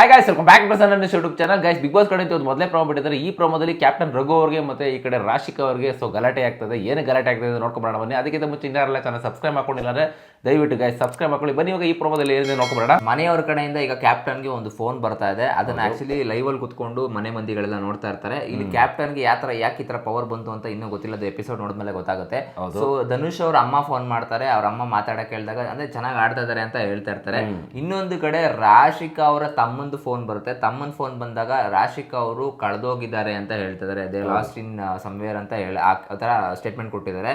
Hi guys welcome back sun YouTube channel guys Bigg Boss ಕಡೆ ಒಂದು ಮೊದಲೇ promo ಬಿಟ್ಟಿದ್ದಾರೆ. ಈ ಪ್ರೊಮೋದಲ್ಲಿ ಕ್ಯಾಪ್ಟನ್ ರಘು ಅವರಿಗೆ ಮತ್ತೆ ಈ ಕಡೆ ರಾಶಿಕ್ ಅವರಿಗೆ ಸೊ ಗಲಾಟೆ ಆಗ್ತದೆ. ಏನು ಗಲಾಟೆ ಆಗ್ತದೆ ನೋಡ್ಕೊಂಡು ನೋಡ್ಕೊಂಬರೋಣ ಬನ್ನಿ. ಅದಕ್ಕಿಂತ ಮುಂಚೆ ಇನ್ನಾರೆಲ್ಲ ಚಾನಲ್ ಸಬ್ಸ್ಕ್ರೈಬ್ ಮಾಡ್ಕೊಂಡಿಲ್ಲ ಅಂದ್ರೆ ದಯವಿಟ್ಟು ಗೈಸ್ ಸಬ್ಸ್ಕ್ರೈಬ್ ಮಾಡ್ಕೊಳ್ಳಿ. ಬನ್ನಿ ಇವಾಗ ಈ ಪ್ರೊಮೋದಲ್ಲಿ ಏನಿದೆ ನೋಡ್ಕೊಂಬರೋಣ ಮನೆಯವ್ರ ಕಡೆಯಿಂದ ಈಗ ಕ್ಯಾಪ್ಟನ್ಗೆ ಒಂದು ಫೋನ್ ಬರ್ತಾ ಇದೆ. ಅದನ್ನ ಆಕ್ಚುಲಿ ಲೈವ್ ಅಲ್ಲಿ ಕುತ್ಕೊಂಡು ಮನೆ ಮಂದಿಗಳೆಲ್ಲ ನೋಡ್ತಾ ಇರ್ತಾರೆ. ಇಲ್ಲಿ ಕ್ಯಾಪ್ಟನ್ಗೆ ಯಾವ ಥರ ಯಾಕೆ ಈ ಥರ ಪವರ್ ಬಂತು ಅಂತ ಇನ್ನೂ ಗೊತ್ತಿಲ್ಲದ ಎಪಿಸೋಡ್ ನೋಡಿದ್ಮೇಲೆ ಗೊತ್ತಾಗುತ್ತೆ. ಸೊ ಧನುಷ್ ಅವ್ರ ಅಮ್ಮ ಫೋನ್ ಮಾಡ್ತಾರೆ. ಅವ್ರ ಅಮ್ಮ ಮಾತಾಡಕ್ಕೆ ಹೇಳಿದಾಗ ಅಂದ್ರೆ ಚೆನ್ನಾಗಿ ಆಡ್ತಾ ಇದ್ದಾರೆ ಅಂತ ಹೇಳ್ತಾ ಇರ್ತಾರೆ. ಇನ್ನೊಂದು ಕಡೆ ರಾಶಿಕಾ ಅವರ ತಮ್ಮಂದು ಫೋನ್ ಬರುತ್ತೆ. ತಮ್ಮನ್ ಫೋನ್ ಬಂದಾಗ ರಾಶಿಕ್ ಅವರು ಕಳೆದೋಗಿದ್ದಾರೆ ಅಂತ ಹೇಳ್ತಿದ್ದಾರೆ. ದೇ ಲಾಸ್ಟ್ ಇನ್ ಸಮ್ವೇರ್ ಅಂತ ಹೇಳಿ ಆ ತರ ಸ್ಟೇಟ್ಮೆಂಟ್ ಕೊಟ್ಟಿದ್ದಾರೆ.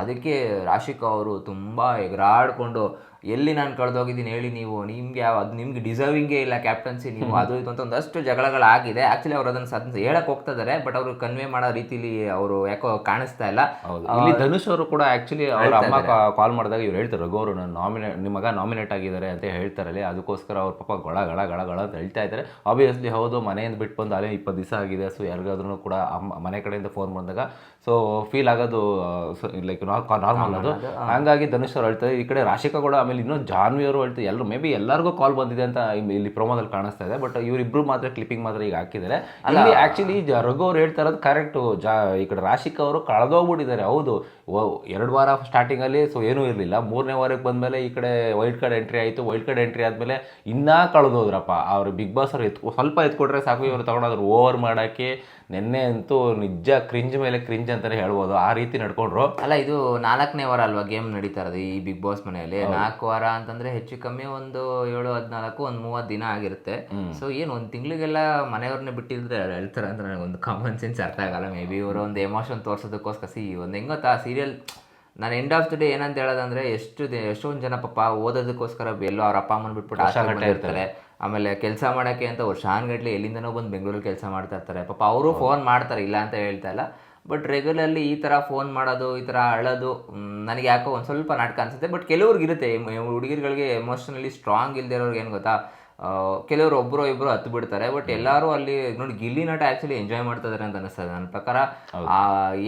ಅದಕ್ಕೆ ರಾಶಿಕ್ ಅವರು ತುಂಬಾ ಎಗರಾಡ್ಕೊಂಡು ಎಲ್ಲಿ ನಾನು ಕಳೆದೋಗಿದ್ದೀನಿ ಹೇಳಿ ನೀವು ನಿಮ್ಗೆ ಯಾವ ಅದು ನಿಮ್ಗೆ ಡಿಸರ್ವಿಂಗೇ ಇಲ್ಲ ಕ್ಯಾಪ್ಟನ್ಸಿ ನೀವು ಅದು ಇದು ಅಂತ ಒಂದಷ್ಟು ಜಗಳಗಳಾಗಿದೆ. ಆಕ್ಚುಲಿ ಅವ್ರು ಅದನ್ನ ಸದ್ ಹೇಳಕ್ ಹೋಗ್ತಾ ಇದಾರೆ ಬಟ್ ಅವರು ಕನ್ವೆ ಮಾಡೋ ರೀತಿಲಿ ಅವರು ಯಾಕೋ ಕಾಣಿಸ್ತಾ ಇಲ್ಲ. ಇಲ್ಲಿ ಧನುಷ್ ಅವರು ಕೂಡ ಆಕ್ಚುಲಿ ಅವ್ರ ಅಮ್ಮ ಕಾಲ್ ಮಾಡಿದಾಗ ಇವ್ರು ಹೇಳ್ತಾರೆ ರಘು ಅವರು ನಾಮಿನೇಟ್ ನಿಮ್ಮ ಮಗ ನಾಮಿನೇಟ್ ಆಗಿದ್ದಾರೆ ಅಂತ ಹೇಳ್ತಾರಲ್ಲಿ ಅದಕ್ಕೋಸ್ಕರ ಅವ್ರ ಪಾಪ ಗೊಳ ಗಳ ಗಳ ಗಳ ಅಂತ ಹೇಳ್ತಾ ಇದ್ದಾರೆ. ಆಬ್ವಿಯಸ್ಲಿ ಹೌದು ಮನೆಯಿಂದ ಬಿಟ್ಟು ಬಂದು ಅಲ್ಲೇ ಇಪ್ಪತ್ತು ದಿವಸ ಆಗಿದೆ. ಸೊ ಯಾರಿಗಾದ್ರೂ ಕೂಡ ಅಮ್ಮ ಮನೆ ಕಡೆಯಿಂದ ಫೋನ್ ಬಂದಾಗ ಸೊ ಫೀಲ್ ಆಗೋದು ಲೈಕ್ ನಾರ್ಮಲ್ ಅದು. ಹಂಗಾಗಿ ಧನುಷ್ ಅವ್ರು ಹೇಳ್ತಾರೆ ಈ ಕಡೆ ರಾಶಿಕಾ ಕೂಡ ಆಮೇಲೆ ಇನ್ನೂ ಜಾನ್ವಿ ಅವರು ಹೇಳ್ತಾರೆ ಎಲ್ಲರೂ ಮೇ ಬಿ ಎಲ್ಲರಿಗೂ ಕಾಲ್ ಬಂದಿದೆ ಅಂತ ಇಲ್ಲಿ- ಇಲ್ಲಿ ಪ್ರೊಮೋದಲ್ಲಿ ಕಾಣಿಸ್ತಾ ಇದೆ ಬಟ್ ಇವರಿಬ್ಬರು ಮಾತ್ರ ಕ್ಲಿಪ್ಪಿಂಗ್ ಮಾತ್ರ ಈಗ ಹಾಕಿದ್ದಾರೆ. ಅಲ್ಲಿ ಆ್ಯಕ್ಚುಲಿ ರಘು ಅವ್ರು ಹೇಳ್ತಾ ಇರೋದು ಕರೆಕ್ಟು ಜಾ ಈ ಕಡೆ ರಾಶಿಕ್ ಅವರು ಕಳೆದೋಗ್ಬಿಟ್ಟಿದ್ದಾರೆ ಹೌದು. ಎರಡು ವಾರ ಸ್ಟಾರ್ಟಿಂಗಲ್ಲಿ ಸೊ ಏನೂ ಇರಲಿಲ್ಲ. ಮೂರನೇ ವಾರಕ್ಕೆ ಬಂದ್ಮೇಲೆ ಈ ಕಡೆ ವೈಲ್ಡ್ ಕಾರ್ಡ್ ಎಂಟ್ರಿ ಆಯಿತು. ವೈಲ್ಡ್ ಕಾರ್ಡ್ ಎಂಟ್ರಿ ಆದಮೇಲೆ ಇನ್ನೂ ಕಳೆದೋದ್ರಪ್ಪ. ಅವ್ರು ಬಿಗ್ ಬಾಸ್ ಅವ್ರು ಎತ್ಕೊ ಸ್ವಲ್ಪ ಎತ್ಕೊಟ್ರೆ ಸಾಕು ಇವರು ತಗೊಂಡೋದ್ರು ಓವರ್ ಮಾಡೋಕ್ಕೆ. ನಿನ್ನೆ ಅಂತೂ ನಿಜ ಕ್ರಿಂಜ್ ಮೇಲೆ ಕ್ರಿಂಜ್ ಅಂತಾನೆ ಹೇಳ್ಬೋದು. ಆ ರೀತಿ ನಡ್ಕೊಂಡ್ರು. ಅಲ್ಲ ಇದು ನಾಲ್ಕನೇ ವಾರ ಅಲ್ವಾ ಗೇಮ್ ನಡೀತಾ ಇರೋದು ಈ ಬಿಗ್ ಬಾಸ್ ಮನೆಯಲ್ಲಿ? ನಾಲ್ಕು ವಾರ ಅಂತಂದ್ರೆ ಹೆಚ್ಚು ಕಮ್ಮಿ ಒಂದು ಏಳು ಹದಿನಾಲ್ಕು ಒಂದು ಮೂವತ್ತು ದಿನ ಆಗಿರುತ್ತೆ. ಸೊ ಏನು ಒಂದು ತಿಂಗಳಿಗೆಲ್ಲ ಮನೆಯವ್ರನ್ನ ಬಿಟ್ಟಿದ್ರೆ ಹೇಳ್ತಾರೆ ಅಂತ ನನಗೆ ಒಂದು ಕಾಮನ್ ಸೆನ್ಸ್ ಅರ್ಥ ಆಗಲ್ಲ. ಮೇ ಬಿ ಇವರು ಒಂದು ಎಮೋಷನ್ ತೋರ್ಸೋದಕ್ಕೋಸ್ಕರ. ಸಿ ಒಂದು ಆ ಸೀರಿಯಲ್ ನಾನು ಎಂಡ್ ಆಫ್ ದ ಡೇ ಏನಂತ ಹೇಳೋದಂದ್ರೆ ಎಷ್ಟು ಎಷ್ಟೊಂದು ಜನ ಪಾಪ ಓದೋದಕ್ಕೋಸ್ಕರ ಎಲ್ಲೋ ಅವ್ರ ಅಪ್ಪ ಅಮ್ಮನ ಬಿಟ್ಬಿಟ್ಟು ಆಶಾ ಇರ್ತಾರೆ. ಆಮೇಲೆ ಕೆಲಸ ಮಾಡೋಕ್ಕೆ ಅಂತ ವರ್ಷಾನ್ಗಟ್ಲೆ ಎಲ್ಲಿಂದನೋ ಬಂದು ಬೆಂಗಳೂರಲ್ಲಿ ಕೆಲಸ ಮಾಡ್ತಾ ಇರ್ತಾರೆ. ಪಾಪ ಅವರು ಫೋನ್ ಮಾಡ್ತಾರೆ ಇಲ್ಲ ಅಂತ ಹೇಳ್ತಾ ಇಲ್ಲ. ಬಟ್ ರೆಗ್ಯುಲರ್ಲಿ ಈ ಥರ ಫೋನ್ ಮಾಡೋದು ಈ ಥರ ಅಳೋದು ನನಗೆ ಯಾಕೋ ಒಂದು ಸ್ವಲ್ಪ ನಾಟಕ ಅನಿಸುತ್ತೆ. ಬಟ್ ಕೆಲವ್ರಿಗೆ ಇರುತ್ತೆ ಹುಡುಗಿರುಗಳಿಗೆ ಎಮೋಷನಲಿ ಸ್ಟ್ರಾಂಗ್ ಇಲ್ಲದೆ ಇರೋರ್ಗೆ ಏನು ಗೊತ್ತಾ ಕೆಲವರು ಒಬ್ಬರು ಇಬ್ಬರು ಹತ್ತು ಬಿಡ್ತಾರೆ. ಬಟ್ ಎಲ್ಲರೂ ಅಲ್ಲಿ ನೋಡಿ ಗಿಲ್ಲಿ ನಟ ಆ್ಯಕ್ಚುಲಿ ಎಂಜಾಯ್ ಮಾಡ್ತಾ ಇದ್ದಾರೆ ಅಂತ ಅನಿಸ್ತದೆ. ನನ್ನ ಪ್ರಕಾರ ಆ,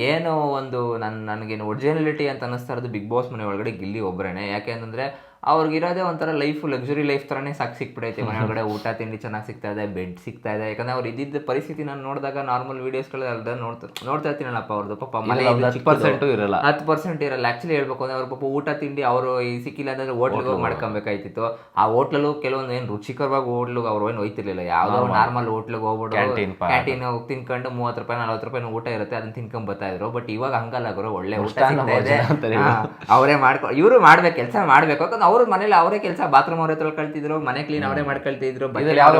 ಏನು ಒಂದು ನನ್ನ ನನಗೇನು ಒರಿಜಿನಲಿಟಿ ಅಂತ ಅನ್ನಿಸ್ತಾ ಇರೋದು ಬಿಗ್ ಬಾಸ್ ಮನೆ ಒಳಗಡೆ ಗಿಲ್ಲಿ ಒಬ್ಬರೇನೆ ಯಾಕೆ ಅಂತಂದರೆ ಅವ್ರಿಗಿರೋದೇ ಒಂಥರ ಲೈಫ್ ಲಕ್ಸುರಿ ಲೈಫ್ ಥರನೇ ಸಾಕು ಸಿಕ್ಬಿಡೈತೆ. ಮನೆ ಒಳಗಡೆ ಊಟ ತಿಂಡಿ ಚೆನ್ನಾಗಿ ಸಿಗ್ತಾ ಇದೆ ಬೆಡ್ ಸಿಗ್ತಾ ಇದೆ ಯಾಕಂದ್ರೆ ಅವ್ರು ಇದ್ದಿದ್ದ ಪರಿಸ್ಥಿತಿ ನಾನು ನೋಡಿದಾಗ ನಾರ್ಮಲ್ ವೀಡಿಯೋಸ್ಗಳೆಲ್ಲ ನೋಡ್ತಾ ನೋಡ್ತಾ ಇರ್ತೀನಲ್ಲಪ್ಪ ಅವ್ರದ್ದು ಪಾಪ ಮನೆ ಹತ್ತು ಪರ್ಸೆಂಟು ಇರಲ್ಲ. ಹತ್ತು ಪರ್ಸೆಂಟ್ ಇರಲ್ಲ. ಆ್ಯಕ್ಚುಲಿ ಹೇಳ್ಬೇಕು ಅಂದ್ರೆ ಅವ್ರ ಪಾಪ ಊಟ ತಿಂಡಿ ಅವರು ಈ ಸಿಕ್ಕಿಲ್ಲ ಅಂದ್ರೆ ಹೋಟ್ಲಿಗೆ ಹೋಗಿ ಮಾಡ್ಕೊಬೇಕಾಯ್ತಿತ್ತು. ಆ ಹೋಟ್ಲಲ್ಲೂ ಕೆಲವೊಂದು ಏನು ರುಚಿಕರವಾಗಿ ಹೋಟ್ಲಿಗೆ ಅವ್ರು ಏನು ಹೋಯ್ತಿರ್ಲಿಲ್ಲ ಯಾವುದೋ ನಾರ್ಮಲ್ ಹೋಟ್ಲಿಗೆ ಹೋಗ್ಬಿಟ್ಟು. ಕ್ಯಾಂಟೀನ್ ಹೋಗಿ ತಿನ್ಕೊಂಡು ಮೂವತ್ತು ರೂಪಾಯಿ ನಲ್ವತ್ತು ರೂಪಾಯಿ ಊಟ ಇರುತ್ತೆ ಅದನ್ನ ತಿನ್ಕೊಂಡ್ ಬರ್ತಾ ಇದ್ರು. ಬಟ್ ಇವಾಗ ಹಂಗಲ್ಲ ಗುರು. ಒಳ್ಳೆ ಊಟ ಅವರೇ ಮಾಡ್ಕೊ ಇವರು ಮಾಡ್ಬೇಕು ಕೆಲಸ ಮಾಡ್ಬೇಕು. ಯಾಕಂದ್ರೆ ಅವ್ರ ಮನೇಲಿ ಅವರೇ ಕೆಲಸ ಬಾತ್ರೂಮ್ ಅವರೇ ಕಳ್ತಿದ್ರು ಮನೆ ಕ್ಲೀನ್ ಅವರೇ ಮಾಡ್ಕೊಳ್ತಿದ್ರು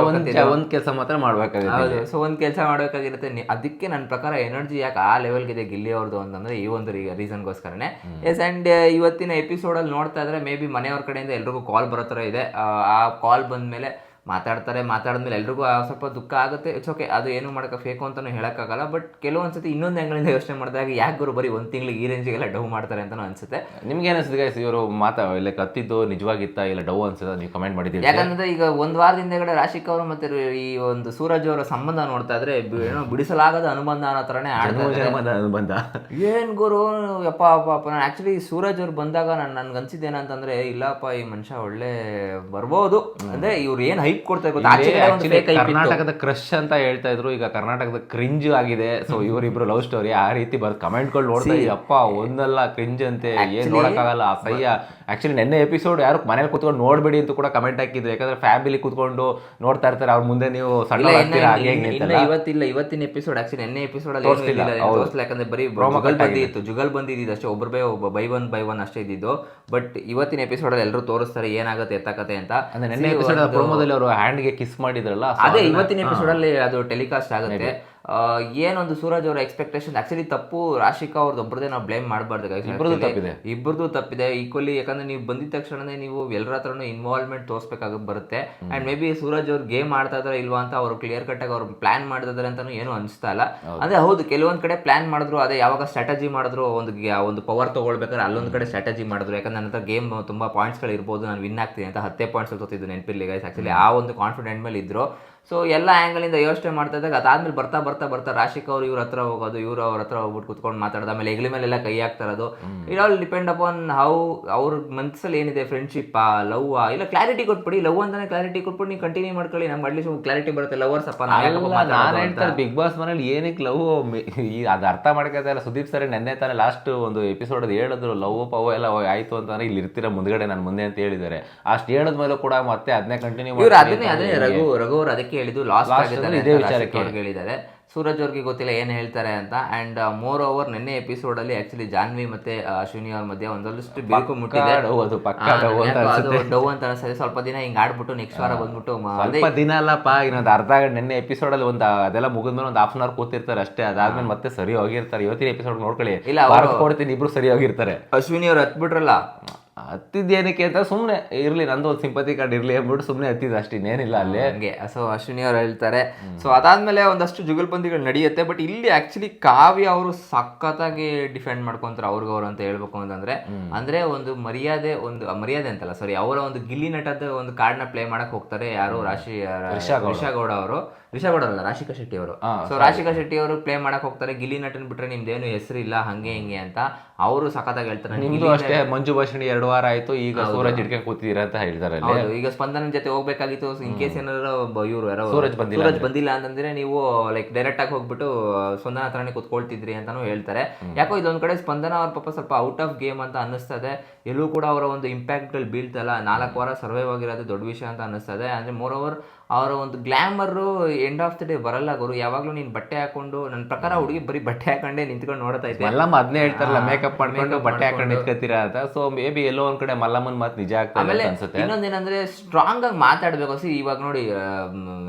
ಒಂದ್ ಯಾವುದೋ ಕೆಲಸ ಮಾತ್ರ ಮಾಡ್ಬೇಕಾಗಿತ್ತು ಸೊ ಒಂದ್ ಕೆಲಸ ಮಾಡಬೇಕಾಗಿರುತ್ತೆ. ಅದಕ್ಕೆ ನನ್ನ ಪ್ರಕಾರ ಎನರ್ಜಿ ಯಾಕೆ ಆ ಲೆವೆಲ್ಗಿದೆ ಗಿಲ್ಲಿ ಅವ್ರದ್ದು ಅಂತಂದ್ರೆ ಈ ಒಂದು ರೀಸನ್ಗೋಸ್ಕರನೇ ಎಸ್ ಅಂಡ್ ಇವತ್ತಿನ ಎಪಿಸೋಡಲ್ಲಿ ನೋಡ್ತಾ ಇದ್ರೆ ಮೇ ಬಿ ಮನೆಯವ್ರ ಕಡೆಯಿಂದ ಎಲ್ರಿಗೂ ಕಾಲ್ ಬರೋ ಥರ ಇದೆ. ಆ, ಆ ಕಾಲ್ ಬಂದಮೇಲೆ ಮಾತಾಡ್ತಾರೆ ಮಾತಾಡಿದ್ಮೇಲೆ ಎಲ್ರಿಗೂ ಸ್ವಲ್ಪ ದುಃಖ ಆಗುತ್ತೆ. ಇಟ್ಸ್ ಓಕೆ ಅದು ಏನು ಮಾಡೋಕೆ ಫೇಕು ಅಂತಲೂ ಹೇಳೋಕ್ಕಾಗಲ್ಲ ಬಟ್ ಕೆಲವೊಂದು ಸತಿ ಇನ್ನೊಂದು ಆ್ಯಂಗಲಿಂದ ಯೋಚನೆ ಮಾಡಿದಾಗ ಯಾಕೆ ಗುರು ಬರೀ ಒಂದು ತಿಂಗಳಿಗೆ ಈ ರೇಂಜಿಗೆಲ್ಲ ಡೌ ಮಾಡ್ತಾರೆ ಅಂತಲೂ ಅನ್ಸುತ್ತೆ. ನಿಮ್ಗೆ ಏನಿಸ್ತದೆ ಗೈಸ್ ಇವರು ಮಾತಾ ಇಲ್ಲ ಕತ್ತಿದ್ದು ನಿಜವಾಗಿತ್ತಾ ಇಲ್ಲ ಡವ್ ಅನ್ಸುತ್ತೆ ನೀವು ಕಮೆಂಟ್ ಮಾಡಿದ್ದೀರಿ. ಯಾಕಂದ್ರೆ ಈಗ ಒಂದು ವಾರದ ಹಿಂದೆಗಡೆ ರಾಶಿಕ್ ಅವರು ಮತ್ತೆ ಈ ಒಂದು ಸೂರಜ್ ಅವರ ಸಂಬಂಧ ನೋಡ್ತಾ ಇದ್ರೆ ಏನೋ ಬಿಡಿಸಲಾಗದ ಅನುಬಂಧ ಅನ್ನೋ ಇದ್ದಾರೆ. ಬಂದ ಏನ್ ಗುರು ಯಪ್ಪ ಅಪ್ಪ ಅಪ್ಪ ನಾನು ಆಕ್ಚುಲಿ ಸೂರಜ್ ಅವ್ರು ಬಂದಾಗ ನಾನು ನನ್ಗೆ ಅನ್ಸಿದ್ದೇನಂತಂದ್ರೆ ಇಲ್ಲಪ್ಪ ಈ ಮನುಷ್ಯ ಒಳ್ಳೆ ಬರ್ಬೋದು. ಅಂದ್ರೆ ಇವ್ರು ಏನ್ ಹೈಪ್ ಕೊಡ್ತಾ ಗೊತ್ತಾ ಆಚೆ ಕಡೆ ಒಂದು fake hype ಇತ್ತು. ಕರ್ನಾಟಕದ ಕ್ರಶ್ ಅಂತ ಹೇಳ್ತಾ ಇದ್ರು ಈಗ ಕರ್ನಾಟಕದ ಕ್ರಿಂಜ್ ಆಗಿದೆ. ಸೊ ಇವರಿಬ್ರು ಲವ್ ಸ್ಟೋರಿ ಆ ರೀತಿ ಬರ್ ಕಮೆಂಟ್ಗಳು ನೋಡ್ತಾ ಇದ್ದೀವಿ, ಅಪ್ಪ ಒಂದಲ್ಲ ಕ್ರಿಂಜ್ ಅಂತೆ. ಏನ್ ನೋಡಕ್ಕಾಗಲ್ಲ? ಅಸಹ್ಯ ಆಕ್ಚುಲಿ ನೆನ್ನೆ ಎಪಿಸೋಡ್ ಯಾರು ಮನೇಲಿ ಕೂತ್ಕೊಂಡು ನೋಡಬೇಡಿ ಅಂತ ಕೂಡ ಕಮೆಂಟ್ ಹಾಕಿದ್ರು. ಯಾಕಂದ್ರೆ ಫ್ಯಾಮಿಲಿ ಕುತ್ಕೊಂಡು ನೋಡ್ತಾ ಇರ್ತಾರೆ. ಅವ್ರ ಮುಂದೆ ನೀವು ಸಣ್ಣ ಇವತ್ತಿಲ್ಲ. ಇವತ್ತಿನ ಎಪಿಸೋಡ್ ಆಕ್ಚುಲಿ ನೆನ್ನೆ ಎಪಿಸೋಡ್ ಅಲ್ಲಿ ಯಾಕಂದ್ರೆ ಬರೀ ಜುಗಲ್ ಬಂದಿತ್ತು ಜುಗಲ್ ಬಂದಿದ್ದು ಅಷ್ಟೇ. ಒಬ್ಬರು ಬೈ ಒಬ್ಬ ಬೈ ಒನ್ ಬೈ ಒನ್ ಅಷ್ಟೇ ಇದ್ದಿದ್ದು. ಬಟ್ ಇವತ್ತಿನ ಎಪಿಸೋಡ್ ಅಲ್ಲಿ ಎಲ್ಲರೂ ತೋರಿಸ್ತಾರೆ ಏನಾಗುತ್ತೆ ಎತ್ತಕತೆ ಅಂತ. ಅಂದ್ರೆ ನೆನ್ನೆ ಎಪಿಸೋಡ್ ಪ್ರೊಮೋದಲ್ಲಿ ಅವರು ಹ್ಯಾಂಡ್ಗೆ ಕಿಸ್ ಮಾಡಿದ್ರಲ್ಲ ಅದೇ ಇವತ್ತಿನ ಎಪಿಸೋಡ್ ಅಲ್ಲಿ ಅದು ಟೆಲಿಕಾಸ್ಟ್ ಆಗುತ್ತೆ. ಏನೊಂದು ಸೂರಜ್ ಅವರ ಎಕ್ಸ್ಪೆಕ್ಟೇಷನ್ ಆಕ್ಚುಲಿ ತಪ್ಪು. ರಾಶಿಕಾ ಅವ್ರದ್ದು ಒಬ್ಬರದೇ ನಾವು ಬ್ಲೇಮ್ ಮಾಡಬಾರ್ದು ತಪ್ಪಿದೆ. ಇಬ್ಬರದು ತಪ್ಪಿದೆ. ಈಕ್ವಲಿ ಯಾಕಂದ್ರೆ ನೀವು ಬಂದಿದ ತಕ್ಷಣನೇ ನೀವು ಎಲ್ಲರ ಹತ್ರನೂ ಇನ್ವಾಲ್ವ್ಮೆಂಟ್ ತೋರಿಸಬೇಕಾಗ ಬರುತ್ತೆ. ಅಂಡ್ ಮೇ ಬಿ ಸೂರಜ್ ಅವ್ರು ಗೇಮ್ ಆಡ್ತಾ ಇದಾರೆ ಇಲ್ವಾ ಅಂತ ಅವರು ಕ್ಲಿಯರ್ ಕಟ್ ಆಗಿ ಅವ್ರು ಪ್ಲಾನ್ ಮಾಡ್ತಿದ್ದಾರೆ ಅಂತಾನು ಏನು ಅನಿಸ್ತಾ ಇಲ್ಲ. ಅಂದ್ರೆ ಹೌದು ಕೆಲವೊಂದ್ ಕಡೆ ಪ್ಲಾನ್ ಮಾಡಿದ್ರು ಅದೇ ಯಾವಾಗ ಸ್ಟ್ರಾಟಜಿ ಮಾಡಿದ್ರು ಒಂದು ಒಂದು ಪವರ್ ತಗೊಳ್ಬೇಕಾದ್ರೆ ಅಲ್ಲೊಂದ್ ಕಡೆ ಸ್ಟ್ರಾಟಜಿ ಮಾಡಿದ್ರು. ಯಾಕಂದ್ರೆ ನನ್ನ ಹತ್ರ ಗೇಮ್ ತುಂಬಾ ಪಾಯಿಂಟ್ಸ್ಗಳು ಇರ್ಬೋದು ನಾನು ವಿನ್ ಆಗ್ತೀನಿ ಅಂತ ಹತ್ತೇ ಪಾಯಿಂಟ್ಸ್ ತೋತಿದ್ದು ನೆನಪಿರ್ಲಿ ಗೈಸ್ ಆಕ್ಚುಲಿ ಆ ಒಂದು ಕಾನ್ಫಿಡೆಂಟ್ ಮೇಲೆ ಇದ್ರು. ಸೊ ಎಲ್ಲ ಆ್ಯಂಗಲಿಂದ ಯೋಚನೆ ಮಾಡ್ತಾ ಇದ್ದಾಗ ಅದಾದ್ಮೇಲೆ ಬರ್ತಾ ಬರ್ತಾ ಬರ್ತಾ ರಾಶಿಕ್ ಅವ್ರು ಇವ್ರ ಹತ್ರ ಹೋಗೋದು ಇವರು ಅವ್ರ ಹತ್ರ ಹೋಗ್ಬಿಟ್ಟು ಕುತ್ಕೊಂಡು ಮಾತಾಡೋದು ಆಮೇಲೆ ಹೆಗ್ಲಿ ಮೇಲೆಲ್ಲ ಕೈ ಹಾಕ್ತಾ ಇರೋದು. It all depend upon how ಅವ್ರ ಮನ್ಸಲ್ಲಿ ಏನಿದೆ ಫ್ರೆಂಡ್ಶಿಪ್ ಲವ್ ಇಲ್ಲ ಕ್ಲಾರಿಟಿ ಕೊಟ್ಬಿಡಿ. ಲವ್ ಅಂತಾನೆ ಕ್ಲಾರಿಟಿ ಕೊಟ್ಬಿಟ್ಟು ನೀವು ಕಂಟಿನ್ಯೂ ಮಾಡ್ಕೊಳ್ಳಿ. ನಮ್ಗೆ ಅಟ್ಲೀಸ್ಟ್ ಕ್ಲಾರಿಟಿ ಬರುತ್ತೆ. ಲವರ್ಸ್ ಅಪ್ಪ ನಾನು ಹೇಳ್ತಾರೆ ಬಿಗ್ ಬಾಸ್ ಮನೇಲಿ ಏನಕ್ಕೆ ಲವ್ ಈ ಅದು ಅರ್ಥ ಮಾಡ್ಕೊತಾ ಇಲ್ಲ. ಸುದೀಪ್ ಸರ್ ನೆನ್ನೆ ತಾನೇ ಲಾಸ್ಟ್ ಒಂದು ಎಪಿಸೋಡ್ ಹೇಳಿದ್ರು ಲವ್ ಪವ ಎಲ್ಲ ಆಯ್ತು ಅಂತಂದ್ರೆ ಇಲ್ಲಿ ಇರ್ತೀರ ಮುಂದ್ಗಡೆ ನಾನು ಮುಂದೆ ಅಂತ ಹೇಳಿದ್ದಾರೆ. ಅಷ್ಟು ಹೇಳಿದ್ಮೇಲೆ ಕೂಡ ಮತ್ತೆ ಅದನ್ನೇ ಕಂಟಿನ್ಯೂ ಮಾಡಿ ಅದನ್ನೇ ಅದನ್ನೇ ರಘು ರಘು ಅವ್ರು ಅದಕ್ಕೆ ಹೇಳಿದ್ದು ಲಾಸ್ಟ್ ಆಗಿದ್ದಾರೆ ಹೇಳಿದ್ದಾರೆ ಸೂರಜ್ ಅವ್ರಿಗೆ ಗೊತ್ತಿಲ್ಲ ಏನು ಹೇಳ್ತಾರೆ ಅಂತ. ಅಂಡ್ ಮೋರ್ ಓವರ್ ನಿನ್ನೆ ಎಪಿಸೋಡ್ ಅಲ್ಲಿ ಆಕ್ಚುಲಿ ಜಾನ್ವಿ ಮತ್ತೆ ಆ, ಅಶ್ವಿನಿ ಅವ್ರ ಮಧ್ಯೆ ಒಂದಷ್ಟು ಬಿರುಕು ಮುಟ್ಟಿದೆ. ಡೌ ಅಂತ ಅಂತ ಸ್ವಲ್ಪ ದಿನ ಹಿಂಗ್ ಆಡ್ಬಿಟ್ಟು ನೆಕ್ಸ್ಟ್ ವಾರ ಬಂದ್ಬಿಟ್ಟು ಸ್ವಲ್ಪ ದಿನ ಅಲ್ಲಪ್ಪ ಇನ್ನೊಂದು ಅರ್ಧ ಗಂಟೆ ನೆನ್ನೆ ಎಪಿಸೋಡ್ ಅಲ್ಲಿ ಒಂದು ಅದೆಲ್ಲ ಮುಗಿದ್ಮೇಲೆ ಒಂದು ಹಾಫ್ ಅನ್ ಅವರ್ ಕೂತಿರ್ತಾರೆ ಅಷ್ಟೇ. ಅದಾದ್ಮೇಲೆ ಮತ್ತೆ ಸರಿ ಹೋಗಿರ್ತಾರೆ. ಇವತ್ತಿನ ಎಪಿಸೋಡ್ ನೋಡ್ಕೊಳ್ಳಿ. ಇಲ್ಲ, ಕೊಡ್ತೀನಿ ಇಬ್ರು ಸರಿ ಹೋಗಿರ್ತಾರೆ. ಅಶ್ವಿನಿ ಅವ್ರು ಹತ್ಬಿಟ್ರಲ್ಲ ಹತ್ತಿದ್ದೇನಕ್ಕೆ ಅಂತ ಸುಮ್ಮನೆ ಇರ್ಲಿ ನಂದು ಒಂದು ಸಿಂಪತಿ ಕಾರ್ಡ್ ಇರ್ಲಿ ಅಂದ್ಬಿಟ್ಟು ಸುಮ್ಮನೆ ಹತ್ತಿದ್ದು ಅಷ್ಟೇ ಇನ್ನೇನಿಲ್ಲ ಅಲ್ಲಿ. ಹಂಗೆ. ಸೊ ಅಶ್ವಿನಿ ಅವ್ರು ಹೇಳ್ತಾರೆ. ಸೊ ಅದಾದ್ಮೇಲೆ ಒಂದಷ್ಟು ಜುಗಲ್ಬಂದಿಗಳು ನಡೆಯುತ್ತೆ ಬಟ್ ಇಲ್ಲಿ ಆಕ್ಚುಲಿ ಕಾವ್ಯ ಅವರು ಸಖತ್ತಾಗಿ ಡಿಫೆಂಡ್ ಮಾಡ್ಕೊಂತಾರೆ ಅವ್ರಿಗೆ ಅವ್ರು ಅಂತ ಹೇಳ್ಬೇಕು ಅಂತಂದ್ರೆ. ಅಂದ್ರೆ ಒಂದು ಮರ್ಯಾದೆ ಒಂದು ಮರ್ಯಾದೆ ಅಂತಲ್ಲ ಸಾರಿ ಅವರ ಒಂದು ಗಿಲ್ಲಿ ನಟದ ಒಂದು ಕಾರ್ಡ್ನ ಪ್ಲೇ ಮಾಡಕ್ ಹೋಗ್ತಾರೆ ಯಾರು? ರಾಶಿ ರಿಷಾಗೌಡ ಅವರು. ರಿಷಾಗೌಡ ಅಲ್ಲ ರಾಶಿಕಾ ಶೆಟ್ಟಿ ಅವರು. ಸೊ ರಾಶಿಕಾ ಶೆಟ್ಟಿ ಅವರು ಪ್ಲೇ ಮಾಡಕ್ ಹೋಗ್ತಾರೆ ಗಿಲ್ಲಿ ನಟನ್ ಬಿಟ್ರೆ ನಿಮ್ದೇನು ಹೆಸರಿಲ್ಲ ಹಂಗೆ ಹಿಂಗೆ ಅಂತ. ಅವರು ಸಖತ್ತಾಗಿ ಹೇಳ್ತಾರೆ ನಿಮ್ಮದು ಅಷ್ಟೇ ಮಂಜು ಭಾಷಣಿ ಎರಡು ವಾರ ಆಯ್ತು ಈಗ ಸೂರಜ್ ಹಿಡ್ಕೊಂಡು ಕೂತಿದ್ದೀರಾ ಅಂತ ಹೇಳ್ತಾರೆ ಅಲ್ಲಿ. ಹೌದು ಈಗ ಸ್ಪಂದನ ಜೊತೆ ಹೋಗ್ಬೇಕಾಗಿತ್ತು ಇನ್ ಕೇಸ್ ಏನಾದ್ರು ಇವರು ಯಾರೋ ಸೂರಜ್ ಬಂದಿಲ್ಲ ಸೂರಜ್ ಬಂದಿಲ್ಲ ಅಂತಂದ್ರೆ ನೀವು ಲೈಕ್ ಡೈರೆಕ್ಟ್ ಆಗಿ ಹೋಗ್ಬಿಟ್ಟು ಸ್ಪಂದನ ಹತ್ರನೇ ಕುತ್ಕೊಳ್ತಿದ್ರಿ ಅಂತಾನು ಹೇಳ್ತಾರೆ. ಯಾಕೋ ಇದೊಂದ್ ಕಡೆ ಸ್ಪಂದನ ಅವ್ರ ಪಾಪ ಸ್ವಲ್ಪ ಔಟ್ ಆಫ್ ಗೇಮ್ ಅಂತ ಅನ್ನಿಸ್ತದೆ. ಎಲ್ಲೂ ಕೂಡ ಅವರ ಒಂದು ಇಂಪ್ಯಾಕ್ಟ್ಗಳು ಬೀಳ್ತಲ್ಲ. ನಾಲ್ಕು ವಾರ ಸರ್ವೈವ್ ಆಗಿರೋದು ದೊಡ್ಡ ವಿಷಯ ಅಂತ ಅನ್ನಿಸ್ತದೆ. ಅಂದ್ರೆ ಮೋರ್ ಓವರ್ ಅವರ ಒಂದು glamour end of the day ಬರಲ್ಲ ಗುರು. ಯಾವಾಗ್ಲೂ ನೀನ್ ಬಟ್ಟೆ ಹಾಕೊಂಡು ನನ್ನ ಪ್ರಕಾರ ಹುಡುಗಿ ಬರೀ ಬಟ್ಟೆ ಹಾಕೊಂಡೇ ನಿಂತ್ಕೊಂಡು ನೋಡ್ತಾ ಇದ್ದೆ ಮಲ್ಲಮ್ಮ ಅದನ್ನೇ ಹೇಳ್ತಾರಲ್ಲ ಮೇಕಪ್ ಮಾಡ್ಕೊಂಡು ಬಟ್ಟೆ ಹಾಕೊಂಡು ನಿಂತ್ಕೊತೀರಾ ಅಂತ. ಸೊ ಮೇ ಬಿ ಎಲ್ಲೋ ಒಂದ್ ಕಡೆ ಮಲ್ಲಮ್ಮನ್ ಮಾತು ನಿಜ ಆಗ್ತಾ ಆಮೇಲೆ ಅನ್ಸುತ್ತೆ. ಇನ್ನೊಂದೇನಂದ್ರೆ ಸ್ಟ್ರಾಂಗ್ ಆಗಿ ಮಾತಾಡ್ಬೇಕು. ಸಿ ಇವಾಗ ನೋಡಿ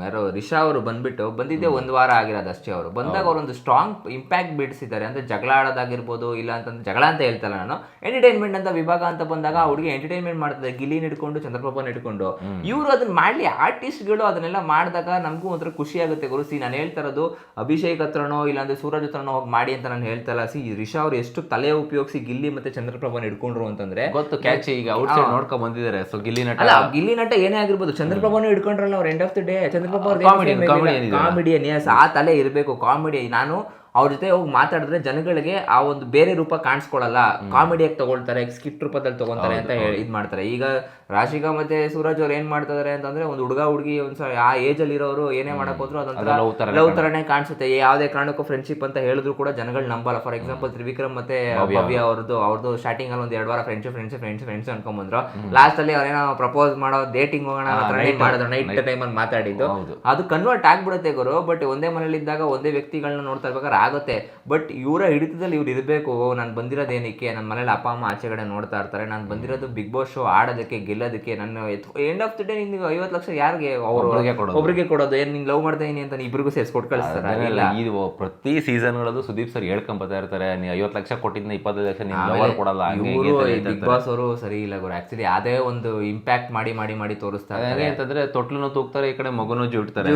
ಯಾರು ರಿಷಾ ಅವರು ಬಂದ್ಬಿಟ್ಟು ಬಂದಿದ್ದೆ ಒಂದ್ ವಾರ ಆಗಿರೋದು ಅಷ್ಟೇ ಅವರು. ಬಂದಾಗ ಅವರೊಂದು ಸ್ಟ್ರಾಂಗ್ ಇಂಪ್ಯಾಕ್ಟ್ ಬಿಡಿಸಿದ್ದಾರೆ ಅಂದ್ರೆ ಜಗಳ ಆಡೋದಾಗಿರ್ಬೋದು ಇಲ್ಲ ಅಂತಂದ್ರೆ ಜಗಳ ಅಂತ ಹೇಳ್ತಲ್ಲ ನಾನು. ಎಂಟರ್ಟೈನ್ಮೆಂಟ್ ಅಂತ ವಿಭಾಗ ಅಂತ ಬಂದಾಗ ಹುಡುಗಿ ಎಂಟರ್ಟೈನ್ಮೆಂಟ್ ಮಾಡ್ತದೆ. ಗಿಲಿನ ಹಿಡ್ಕೊಂಡು ಚಂದ್ರಪ್ರಭನ್ ಹಿಡ್ಕೊಂಡು. ಇವರು ಅದನ್ನ ಮಾಡ್ಲಿ. ಆರ್ಟಿಸ್ಟ್ಗಳು ಅದನ್ನೆಲ್ಲ ಮಾಡಿದಾಗ ನಮಗೂ ಒಂಥರ ಖುಷಿ ಆಗುತ್ತೆ ಗುರು. ಸಿ ನಾನು ಹೇಳ್ತಾ ಇರೋದು ಅಭಿಷೇಕ್ ಹತ್ರನೋ ಇಲ್ಲಾಂದ್ರೆ ಸೂರಜ್ ಹತ್ರನೋ ಹೋಗಿ ಮಾಡಿ ಅಂತ ನಾನು ಹೇಳ್ತಾ ಇಲ್ಲ. ಸಿ ರಿಷಾ ಅವ್ರು ಎಷ್ಟು ತಲೆ ಉಪಯೋಗಿಸಿ ಗಿಲ್ಲಿ ಮತ್ತೆ ಚಂದ್ರಪ್ರಭನ ಹಿಡ್ಕೊಂಡ್ರು ಅಂತಂದ್ರೆ ಗೊತ್ತು ಕ್ಯಾಚ್ ಈಗ ಔಟ್ಸೈಡ್ ನೋಡ್ಕೊಂಡ್ ಬಂದಿದ್ದಾರೆ. ಸೊ ಗಿಲ್ಲಿ ನಟ ಅಲ್ಲ ಗಿಲ್ಲಿ ನಟ ಏನೇ ಆಗಿರ್ಬೋದು. ಚಂದ್ರಪ್ರಭಾನು ಹಿಡ್ಕೊಂಡ್ರಲ್ಲ ಅವ್ರು. End of the day Chandraprabha comedy comedian ಆ ತಲೆ ಇರಬೇಕು. ಕಾಮಿಡಿ ನಾನು ಅವ್ರ ಜೊತೆ ಹೋಗಿ ಮಾತಾಡಿದ್ರೆ ಜನಗಳಿಗೆ ಆ ಒಂದು ಬೇರೆ ರೂಪ ಕಾಣಿಸ್ಕೊಳ್ಳಲ್ಲ. ಕಾಮಿಡಿಯಾಗಿ ತಗೊಳ್ತಾರೆ ಸ್ಕಿಟ್ ರೂಪದಲ್ಲಿ ತಗೊಂತಾರೆ ಅಂತ ಹೇಳಿ. ಇದ್ ಮಾಡ್ತಾರೆ. ಈಗ ರಾಶಿಕಾ ಮತ್ತೆ ಸೂರಜ್ ಅವ್ರು ಏನ್ ಮಾಡ್ತಿದಾರೆ ಅಂತಂದ್ರೆ ಒಂದು ಹುಡುಗ ಹುಡುಗಿ ಒಂದ್ಸ ಆ ಏಜ್ ಅಲ್ಲಿ ಇರೋರು ಏನೇ ಮಾಡಕ್ ಹೋದ್ರು ಅದೊಂಥರ ಲವ್ ತರನೇ ಕಾಣಿಸುತ್ತೆ. ಯಾವುದೇ ಕಾರಣಕ್ಕೂ ಫ್ರೆಂಡ್ಶಿಪ್ ಅಂತ ಹೇಳಿದ್ರು ಕೂಡ ಜನಗಳು ನಂಬಲ್ಲ. ಫಾರ್ ಎಕ್ಸಾಂಪಲ್ ತ್ರಿವಿಕ್ರಮ್ ಮತ್ತೆ ಭವ್ಯ ಅವ್ರದ್ದು ಅವ್ರದ್ದು ಸ್ಟಾರ್ಟಿಂಗ್ ಅಲ್ಲಿ ಒಂದ್ ಎರಡು ವಾರ ಫ್ರೆಂಡ್ಸ್ ಫ್ರೆಂಡ್ಸ್ ಫ್ರೆಂಡ್ಸ್ ಫ್ರೆಂಡ್ಸ್ ಅನ್ಕೊಂಡ್ಬಂದ್ರು ಲಾಸ್ಟ್ ಅಲ್ಲಿ ಅವ್ರೇನೋ ಪ್ರಪೋಸ್ ಮಾಡೋ ಡೇಟಿಂಗ್ ಹೋಗೋಣ ಮಾಡಿದ್ರು. ನೈಟ್ ಟೈಮ್ ಅಲ್ಲಿ ಮಾತಾಡಿದ್ದು. ಅದು ಕನ್ವರ್ಟ್ ಆಗ್ಬಿಡುತ್ತೆ ಗುರು ಬಟ್ ಒಂದೇ ಮನೇಲಿ ಇದ್ದಾಗ ಒಂದೇ ವ್ಯಕ್ತಿಗಳನ್ನ ನೋಡ್ತಾ ಇರ್ಬೇಕಾದ್ರೆ ಆಗುತ್ತೆ. ಬಟ್ ಇವರ ಹಿಡಿತದಲ್ಲಿ ಇವ್ರು ಇರಬೇಕು. ನಾನು ಬಂದಿರೋದು ಏನಕ್ಕೆ ನನ್ನ ಮನೇಲಿ ಅಪ್ಪ ಅಮ್ಮ ಆಚೆ ಕಡೆ ನೋಡ್ತಾ ಇರ್ತಾರೆ. ನಾನು ಬಂದಿರೋದು ಬಿಗ್ ಬಾಸ್ ಶೋ ಆಡೋದಕ್ಕೆ ಗೆಲ್ಲೋದಕ್ಕೆ ನನ್ನ ಎಂಡ್ ಆಫ್ ದ ಡೇ ನಿನ್ಗೆ ಐವತ್ತು ಲಕ್ಷ ಯಾರಿಗೆ ಅವರು ಒಬ್ರಿಗೆ ಕೊಡೋದು. ಒಬ್ರಿಗೆ ಕೊಡೋದು? ಏನ್ ನಿಂಗೆ ಲವ್ ಮಾಡ್ತಾ ಇದೀನಿ ಅಂತ ಇಬ್ಬರಿಗೂ ಇಬ್ರಿಗೂ ಸೇರ್ಸ್ಕೊಟ್ ಕಳಿಸ್ತಾರೆ? ಇಲ್ಲ. ಈ ಪ್ರತಿ ಸೀಸನ್ಗಳದ್ದು ಸುದೀಪ್ ಸರ್ ಹೇಳ್ಕೊಂಬತ್ತಾ ಇರ್ತಾರೆ. ನೀ ಐವತ್ತು ಲಕ್ಷ ಕೊಟ್ಟಿದ್ನ ಇಪ್ಪತ್ತೈದು ಲಕ್ಷ ನೀವು ಲವರ್ ಕೊಡಲ್ಲ ಇವರು ಬಿಗ್ ಬಾಸ್ ಅವರು ಸರಿ ಇಲ್ಲ ಗುರು. ಆಕ್ಚುಲಿ ಅದೇ ಒಂದು ಇಂಪ್ಯಾಕ್ಟ್ ಮಾಡಿ ಮಾಡಿ ಮಾಡಿ ತೋರಿಸ್ತಾರೆ ಅಂತಂದ್ರೆ ತೊಟ್ಲನ್ನು ತೂಗ್ತಾರೆ ಈ ಕಡೆ ಮಗುನು ಜುಡ್ತಾರೆ.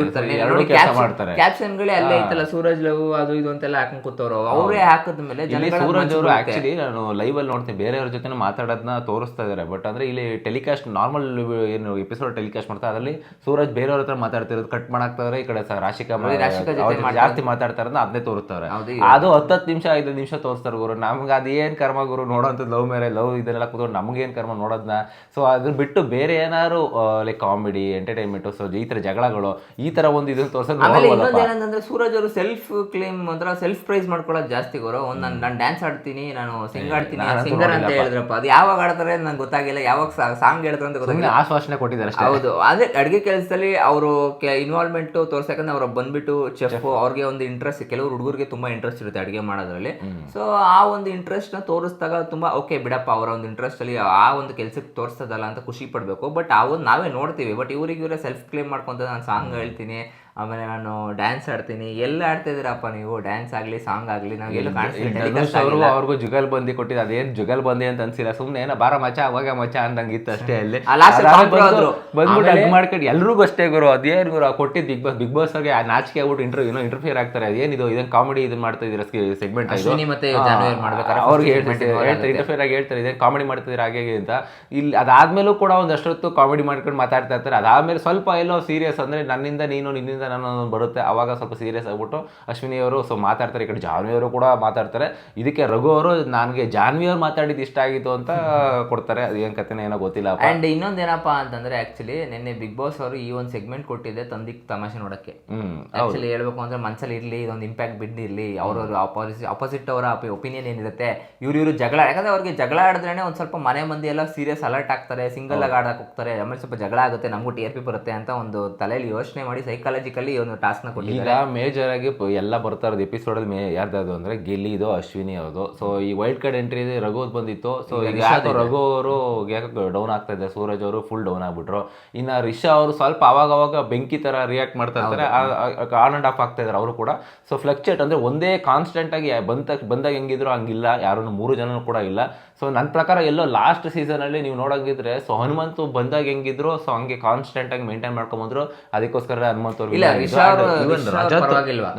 ಮಾಡ್ತಾರೆ. ಕ್ಯಾಪ್ಷನ್ಗಳೇ ಅಲ್ಲೇ ಇತ್ತಲ್ಲ ಸೂರಜ್ ಲವ್ ಅದು ಇದು ಅಂತೆಲ್ಲ ಹಾಕೊಂಡ್ ಕೂತವ್ರು? ಅವರೇ ಹಾಕಿದ ಮೇಲೆ ಸೂರಜ್ ಅವರು ಆಕ್ಚುಲಿ ನಾನು ಲೈವ್ ಅಲ್ಲಿ ನೋಡ್ತೀನಿ ಬೇರೆಯವ್ರ ಜೊತೆ ಮಾತಾಡೋದನ್ನ ತೋರಿಸ್ತಾ ಇದಾರೆ. ಬಟ್ ಅಂದ್ರೆ ಇಲ್ಲಿ ಟೆಲಿಕಾಸ್ಟ್ ನಾರ್ಮಲ್ ಏನು ಎಪಿಸೋಡ್ ಟೆಲಿಕಾಸ್ಟ್ ಮಾಡ್ತಾರೆ ಅದರಲ್ಲಿ ಸೂರಜ್ ಬೇರೆಯವ್ರ ಹತ್ರ ಮಾತಾಡ್ತಿರೋದು ಕಟ್ ಮಾಡಾಕ್ತಾರೆ ಈ ಕಡೆ ರಾಶಿಕಾ ಜಾಸ್ತಿ ಮಾತಾಡ್ತಾರೆ ಅದನ್ನೇ ತೋರಿಸ್ತಾರೆ. ಅದು ಹತ್ತತ್ತು ನಿಮಿಷ ಐದು ನಿಮಿಷ ತೋರಿಸ್ತಾರೆ ಗುರು. ನಮ್ಗೆ ಅದೇನ್ ಕರ್ಮ ಗುರು ನೋಡೋಂಥ ಲವ್ ಮೇರೆ ಲವ್ ಇದನ್ನೆಲ್ಲ ಕೂತ್ಕೊಂಡು ನಮ್ಗೇನ್ ಕರ್ಮ ನೋಡೋದನ್ನ ಸೊ ಅದನ್ನ ಬಿಟ್ಟು ಬೇರೆ ಏನಾದ್ರು ಲೈಕ್ ಕಾಮಿಡಿ ಎಂಟರ್ಟೈನ್ಮೆಂಟ್ ಸೊ ಈ ತರ ಜಗಳಗಳು ಈ ತರ ಒಂದು ಇದನ್ನ ತೋರಿಸೋದು ಸೂರಜ್ ಅವರು ಸೆಲ್ಫ್ ಕ್ಲೇಮ್ ಒಂಥರ ಸೆಲ್ಫ್ ಪ್ರೈಸ್ ಮಾಡ್ಕೊಳ್ಳೋದು ಜಾಸ್ತಿ ಗುರು ಒಂದು ನಾನು ನಾನು ಡ್ಯಾನ್ಸ್ ಆಡ್ತೀನಿ ನಾನು ಸಿಂಗ್ ಆಡ್ತೀನಿ ಸಿಂಗರ್ ಅಂತ ಹೇಳಿದ್ರಪ್ಪ. ಅದು ಯಾವಾಗ ಆಡ್ತಾರೆ ನಂಗೆ ಗೊತ್ತಾಗಿಲ್ಲ. ಯಾವಾಗ ಸಾಂಗ್ ಹೇಳ್ತಾರೆ ಅಂತ ಗೊತ್ತಾಗಿಲ್ಲ. ಆಶ್ವಾಸನೆ ಕೊಟ್ಟಿದ್ದಾರೆ ಅಷ್ಟೇ. ಹೌದು. ಅದೇ ಅಡುಗೆ ಕೆಲಸದಲ್ಲಿ ಅವರು ಇನ್ವಾಲ್ವ್ಮೆಂಟ್ ತೋರ್ಸಕಂದ್ರೆ ಅವ್ರು ಬಂದ್ಬಿಟ್ಟು ಚೆಫ್ ಅವ್ರಿಗೆ ಒಂದು ಇಂಟ್ರೆಸ್ಟ್ ಕೆಲವರು ಹುಡುಗರಿಗೆ ತುಂಬಾ ಇಂಟ್ರೆಸ್ಟ್ ಇರುತ್ತೆ ಅಡುಗೆ ಮಾಡೋದ್ರಲ್ಲಿ. ಸೊ ಆ ಒಂದು ಇಂಟ್ರೆಸ್ಟ್ನ ನ ತೋರಿಸಿದಾಗ ತುಂಬಾ ಓಕೆ ಬಿಡಪ್ಪ ಅವರ ಒಂದು ಇಂಟ್ರೆಸ್ಟಲ್ಲಿ ಆ ಒಂದು ಕೆಲಸಕ್ಕೆ ತೋರಿಸ್ತದಲ್ಲ ಅಂತ ಖುಷಿ ಪಡಬೇಕು. ಬಟ್ ಆ ಒಂದು ನಾವೇ ನೋಡ್ತೀವಿ. ಬಟ್ ಇವ್ರಿಗೆ ಇವರೇ ಸೆಲ್ಫ್ ಕ್ಲೇಮ್ ಮಾಡ್ಕೊಂತ ನಾನು ಸಾಂಗ್ ಹೇಳ್ತೀನಿ. ಆಮೇಲೆ ನಾನು ಡ್ಯಾನ್ಸ್ ಆಡ್ತೀನಿ. ಎಲ್ಲ ಆಡ್ತಾ ಇದೀರಪ್ಪ ನೀವು? ಡ್ಯಾನ್ಸ್ ಆಗಲಿ ಸಾಂಗ್ ಆಗಲಿ ನಾವು ಎಲ್ಲೂ ಕಾಣಿಸ್ತೀವಿ. ಅವ್ರಿಗೂ ಅವ್ರಿಗೂ ಜುಗಲ್ ಬಂದಿ ಕೊಟ್ಟಿದ್ದು. ಅದೇನು ಜುಗಲ್ ಬಂದಿ ಅಂತ ಅನ್ಸಿಲ್ಲ. ಸುಮ್ಮನೆ ಏನೋ ಬಾರ ಮಚ ಅವಾಗ ಮಚ ಅಂದಂಗಿತ್ತು ಅಷ್ಟೇ ಅಲ್ಲಿ. ಬಂದ್ಬಿಟ್ಟು ಮಾಡ್ಕೊಂಡು ಎಲ್ರಿಗೂ ಅಷ್ಟೇ ಗುರು. ಅದೇನು ಗುರು? ಕೊಟ್ಟಿದ್ದು ಬಿಗ್ ಬಾಸ್ ಬಿಗ್ ಬಾಸ್ ಅವ್ರಿಗೆ ಆ ನಾಚಿಕೆ ಆಗ್ಬಿಟ್ಟು ಇಂಟರ್ವ್ಯೂ ಏನೋ ಇಂಟರ್ಫಿಯರ್ ಆಗ್ತಾರೆ. ಏನಿದು? ಇದನ್ನ ಕಾಮಿಡಿ ಇದನ್ನ ಮಾಡ್ತಾ ಇದ್ದೀರಾ ಸೆಗ್ಮೆಂಟ್ ಮತ್ತೆ ಅವ್ರಿಗೆ ಇಂಟರ್ಫಿಯರ್ ಆಗಿ ಹೇಳ್ತಾರೆ. ಇದೇ ಕಾಮಿಡಿ ಮಾಡ್ತಿದ್ರೆ ಹಾಗೆ ಹೀಗೆ ಅಂತ. ಇಲ್ಲಿ ಅದಾದ್ಮೇಲೂ ಕೂಡ ಒಂದಷ್ಟೊತ್ತು ಕಾಮಿಡಿ ಮಾಡ್ಕೊಂಡು ಮಾತಾಡ್ತಾ ಇರ್ತಾರೆ. ಅದಾದ್ಮೇಲೆ ಸ್ವಲ್ಪ ಎಲ್ಲೋ ಸೀರಿಯಸ್ ಅಂದ್ರೆ ನನ್ನಿಂದ ನೀನು ನಿನ್ನಿಂದ ನಾನು ಅನ್ನೋದು ಬರುತ್ತೆ. ಆವಾಗ ಸ್ವಲ್ಪ ಸೀರಿಯಸ್ ಆಗಿಬಿಟ್ಟು ಅಶ್ವಿನಿ ಅವರು ಸೊ ಮಾತಾಡ್ತಾರೆ ಈ ಕಡೆ ಜಾನ್ವಿ ಅವರು ಕೂಡ ಮಾತಾಡ್ತಾರೆ. ಇದಕ್ಕೆ ರಘು ಅವರು ನನಗೆ ಜಾನ್ವಿ ಅವ್ರು ಮಾತಾಡಿದ್ದು ಇಷ್ಟ ಆಗಿತ್ತು ಅಂತ ಕೊಡ್ತಾರೆ. ಅದು ಏನು ಕಥೆನ ಏನೋ ಗೊತ್ತಿಲ್ಲ ಅಂಡ್ ಇನ್ನೊಂದೇನಪ್ಪ ಅಂತಂದರೆ ಆಕ್ಚುಲಿ ನಿನ್ನೆ ಬಿಗ್ ಬಾಸ್ ಅವರು ಈ ಒಂದು ಸೆಗ್ಮೆಂಟ್ ಕೊಟ್ಟಿದ್ದೆ ತಂದಿಕ್ ತಮಾಷೆ ನೋಡಕ್ಕೆ. ಆ್ಯಕ್ಚುಲಿ ಆಕ್ಚುಲಿ ಹೇಳ್ಬೇಕು ಅಂದ್ರೆ ಮನ್ಸಲ್ಲಿ ಇರ್ಲಿ ಇದೊಂದು ಇಂಪ್ಯಾಕ್ಟ್ ಬಿದ್ದಿರಲಿ ಅವರವ್ರ ಅಪೋಸಿ ಅಪೋಸಿಟ್ ಅವರ ಒಪಿನಿಯನ್ ಏನಿರುತ್ತೆ ಇವ್ರು ಇವರು ಜಗಳ ಯಾಕಂದ್ರೆ ಅವ್ರಿಗೆ ಜಗಳ ಆಡಿದ್ರೆ ಒಂದು ಸ್ವಲ್ಪ ಮನೆ ಮಂದಿ ಎಲ್ಲ ಸೀರಿಯಸ್ ಅಲರ್ಟ್ ಆಗ್ತಾರೆ ಸಿಂಗಲ್ ಆಗಿ ಆಡೋಕೆ ಹೋಗ್ತಾರೆ ಆಮೇಲೆ ಸ್ವಲ್ಪ ಜಗಳ ಆಗುತ್ತೆ ನಮಗೂ ಟಿ ಆರ್ ಪಿ ಬರುತ್ತೆ ಅಂತ ಒಂದು ತಲೆಯಲ್ಲಿ ಯೋಚನೆ ಮಾಡಿ ಸೈಕಾಲಜಿಕಲಿ ಒಂದು ಟಾಸ್ಕ್ನ ಕೊಟ್ಟಿದ್ದಾರೆ. ಈಗ ಮೇಜರ್ ಆಗಿ ಎಲ್ಲ ಬರ್ತಾ ಇರೋದು ಎಪಿಸೋಡ್ ಅಲ್ಲಿ ಯಾರ್ದಾದ್ರು ಯಾರ್ದು ಅಂದ್ರೆ ಗೆಲ್ಲಿದು ಅಶ್ವಿನಿ ಅವ್ರದ್ದು. ಸೊ ಈ ವೈಲ್ಡ್ ಕಾರ್ಡ್ ಎಂಟ್ರಿ ರಘು ಬಂದಿತ್ತು. ಸೊ ಈಗ ಯಾಕೋ ರಘು ಅವರು ಯಾಕೋ ಡೌನ್ ಆಗ್ತಾ ಇದೆ ಸೂರಜ್ ಅವರು ಫುಲ್ ಡೌನ್ ಆಗ್ಬಿಟ್ರು. ಇನ್ನ ರಿಷಾ ಅವರು ಸ್ವಲ್ಪ ಅವಾಗ ಅವಾಗ ಬೆಂಕಿ ತರ ರಿಯಾಕ್ಟ್ ಮಾಡ್ತಾ ಇರ್ತಾರೆ. ಆನ್ ಅಂಡ್ ಆಫ್ ಆಗ್ತಾ ಇದಾರೆ ಅವರು ಕೂಡ. ಸೊ ಫ್ಲಕ್ಚುಯೇಟ್ ಅಂದ್ರೆ ಒಂದೇ ಕಾನ್ಸ್ಟೆಂಟ್ ಆಗಿ ಬಂದ ಬಂದಾಗ ಹೆಂಗಿದ್ರು ಹಂಗಿಲ್ಲ ಯಾರು ಮೂರು ಜನ ಕೂಡ ಇಲ್ಲ. ಸೊ ನನ್ನ ಪ್ರಕಾರ ಎಲ್ಲೋ ಲಾಸ್ಟ್ ಸೀಸನ್ ಅಲ್ಲಿ ನೀವು ನೋಡಂಗಿದ್ರೆ ಸೊ ಹನುಮಂತು ಬಂದಾಗ ಹೆಂಗಿದ್ರು ಸೊ ಹಂಗೆ ಕಾನ್ಸ್ಟೆಂಟ್ ಆಗಿ ಮೇಂಟೈನ್ ಮಾಡ್ಕೊಂಡ್ಬಂದ್ರು ಅದಕ್ಕೋಸ್ಕರ ಹನುಮಂತ್ ಅವ್ರು ಇಲ್ಲ,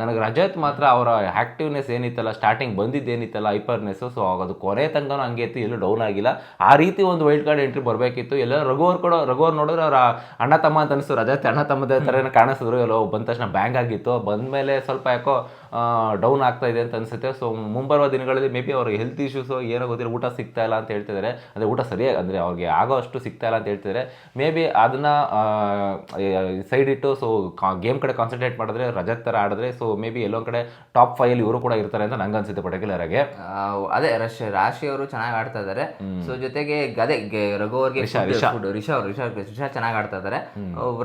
ನನಗೆ ರಜತ್ ಮಾತ್ರ ಅವರ ಆಕ್ಟಿವ್ನೆಸ್ ಏನಿತ್ತಲ್ಲ ಸ್ಟಾರ್ಟಿಂಗ್ ಬಂದಿದ್ದೇನಿತ್ತಲ್ಲ ಹೈಪರ್ನೆಸ್ ಸೊ ಅದು ಕೊನೆ ತನಕ ಹಂಗೆ ಇತ್ತು ಎಲ್ಲೂ ಡೌನ್ ಆಗಿಲ್ಲ. ಆ ರೀತಿ ಒಂದು ವೈಲ್ಡ್ ಕಾರ್ಡ್ ಎಂಟ್ರಿ ಬರಬೇಕಿತ್ತು. ಎಲ್ಲ ರಘುವರ್ ಅವ್ರು ಕೂಡ ರಘು ಅವ್ರು ನೋಡಿದ್ರೆ ಅವರ ಅಣ್ಣ ತಮ್ಮ ಅಂತ ಅನಿಸ್ತು. ರಜತ್ ಅಣ್ಣ ತಮ್ಮದ ಥರ ಕಾಣಿಸಿದ್ರು. ಎಲ್ಲೋ ಬಂದ ತಕ್ಷಣ ಬ್ಯಾಂಗ್ ಆಗಿತ್ತು. ಬಂದ ಮೇಲೆ ಸ್ವಲ್ಪ ಯಾಕೋ ಡೌನ್ ಆಗ್ತಾ ಇದೆ ಅಂತ ಅನ್ಸುತ್ತೆ. ಸೊ ಮುಂಬರುವ ದಿನಗಳಲ್ಲಿ ಮೇ ಬಿ ಅವ್ರಿಗೆ ಹೆಲ್ತ್ ಇಶ್ಯೂಸು ಏನೋ ಗೊತ್ತಿಲ್ಲ ಊಟ ಸಿಗ್ತಾ ಇಲ್ಲ ಅಂತ ಹೇಳ್ತಿದ್ದಾರೆ ಅಂದರೆ ಊಟ ಸರಿಯಾಗಿ ಅಂದರೆ ಅವ್ರಿಗೆ ಆಗೋ ಅಷ್ಟು ಸಿಗ್ತಾ ಇಲ್ಲ ಅಂತ ಹೇಳ್ತಿದ್ದಾರೆ ಮೇ ಬಿ ಅದನ್ನ ಸೈಡ್ ಇಟ್ಟು ಸೊ ಗೇಮ್ ಕಡೆ ಕಾನ್ಸಂಟ್ರೇಟ್ ಮಾಡಿದ್ರೆ ರಜತ್ ಥರ ಆಡಿದ್ರೆ ಸೊ ಮೇ ಬಿ ಎಲ್ಲೊಂದು ಕಡೆ ಟಾಪ್ ಫೈವಲ್ಲಿ ಇವರು ಕೂಡ ಇರ್ತಾರೆ ಅಂತ ನಂಗೆ ಅನ್ಸುತ್ತೆ ಪರ್ಟಿಕ್ಯುಲರ್ ಆಗಿ. ಅದೇ ರಶ್ ರಾಶಿ ಅವರು ಚೆನ್ನಾಗಿ ಆಡ್ತಾ ಇದ್ದಾರೆ ಸೊ ಜೊತೆಗೆ ಗದೆ ರಘು ಅವ್ರಿಗೆ ರಿಷಾ ಅವ್ರು ರಿಷಾ ರಿಷಾ ಚೆನ್ನಾಗಿ ಆಡ್ತಾ ಇದ್ದಾರೆ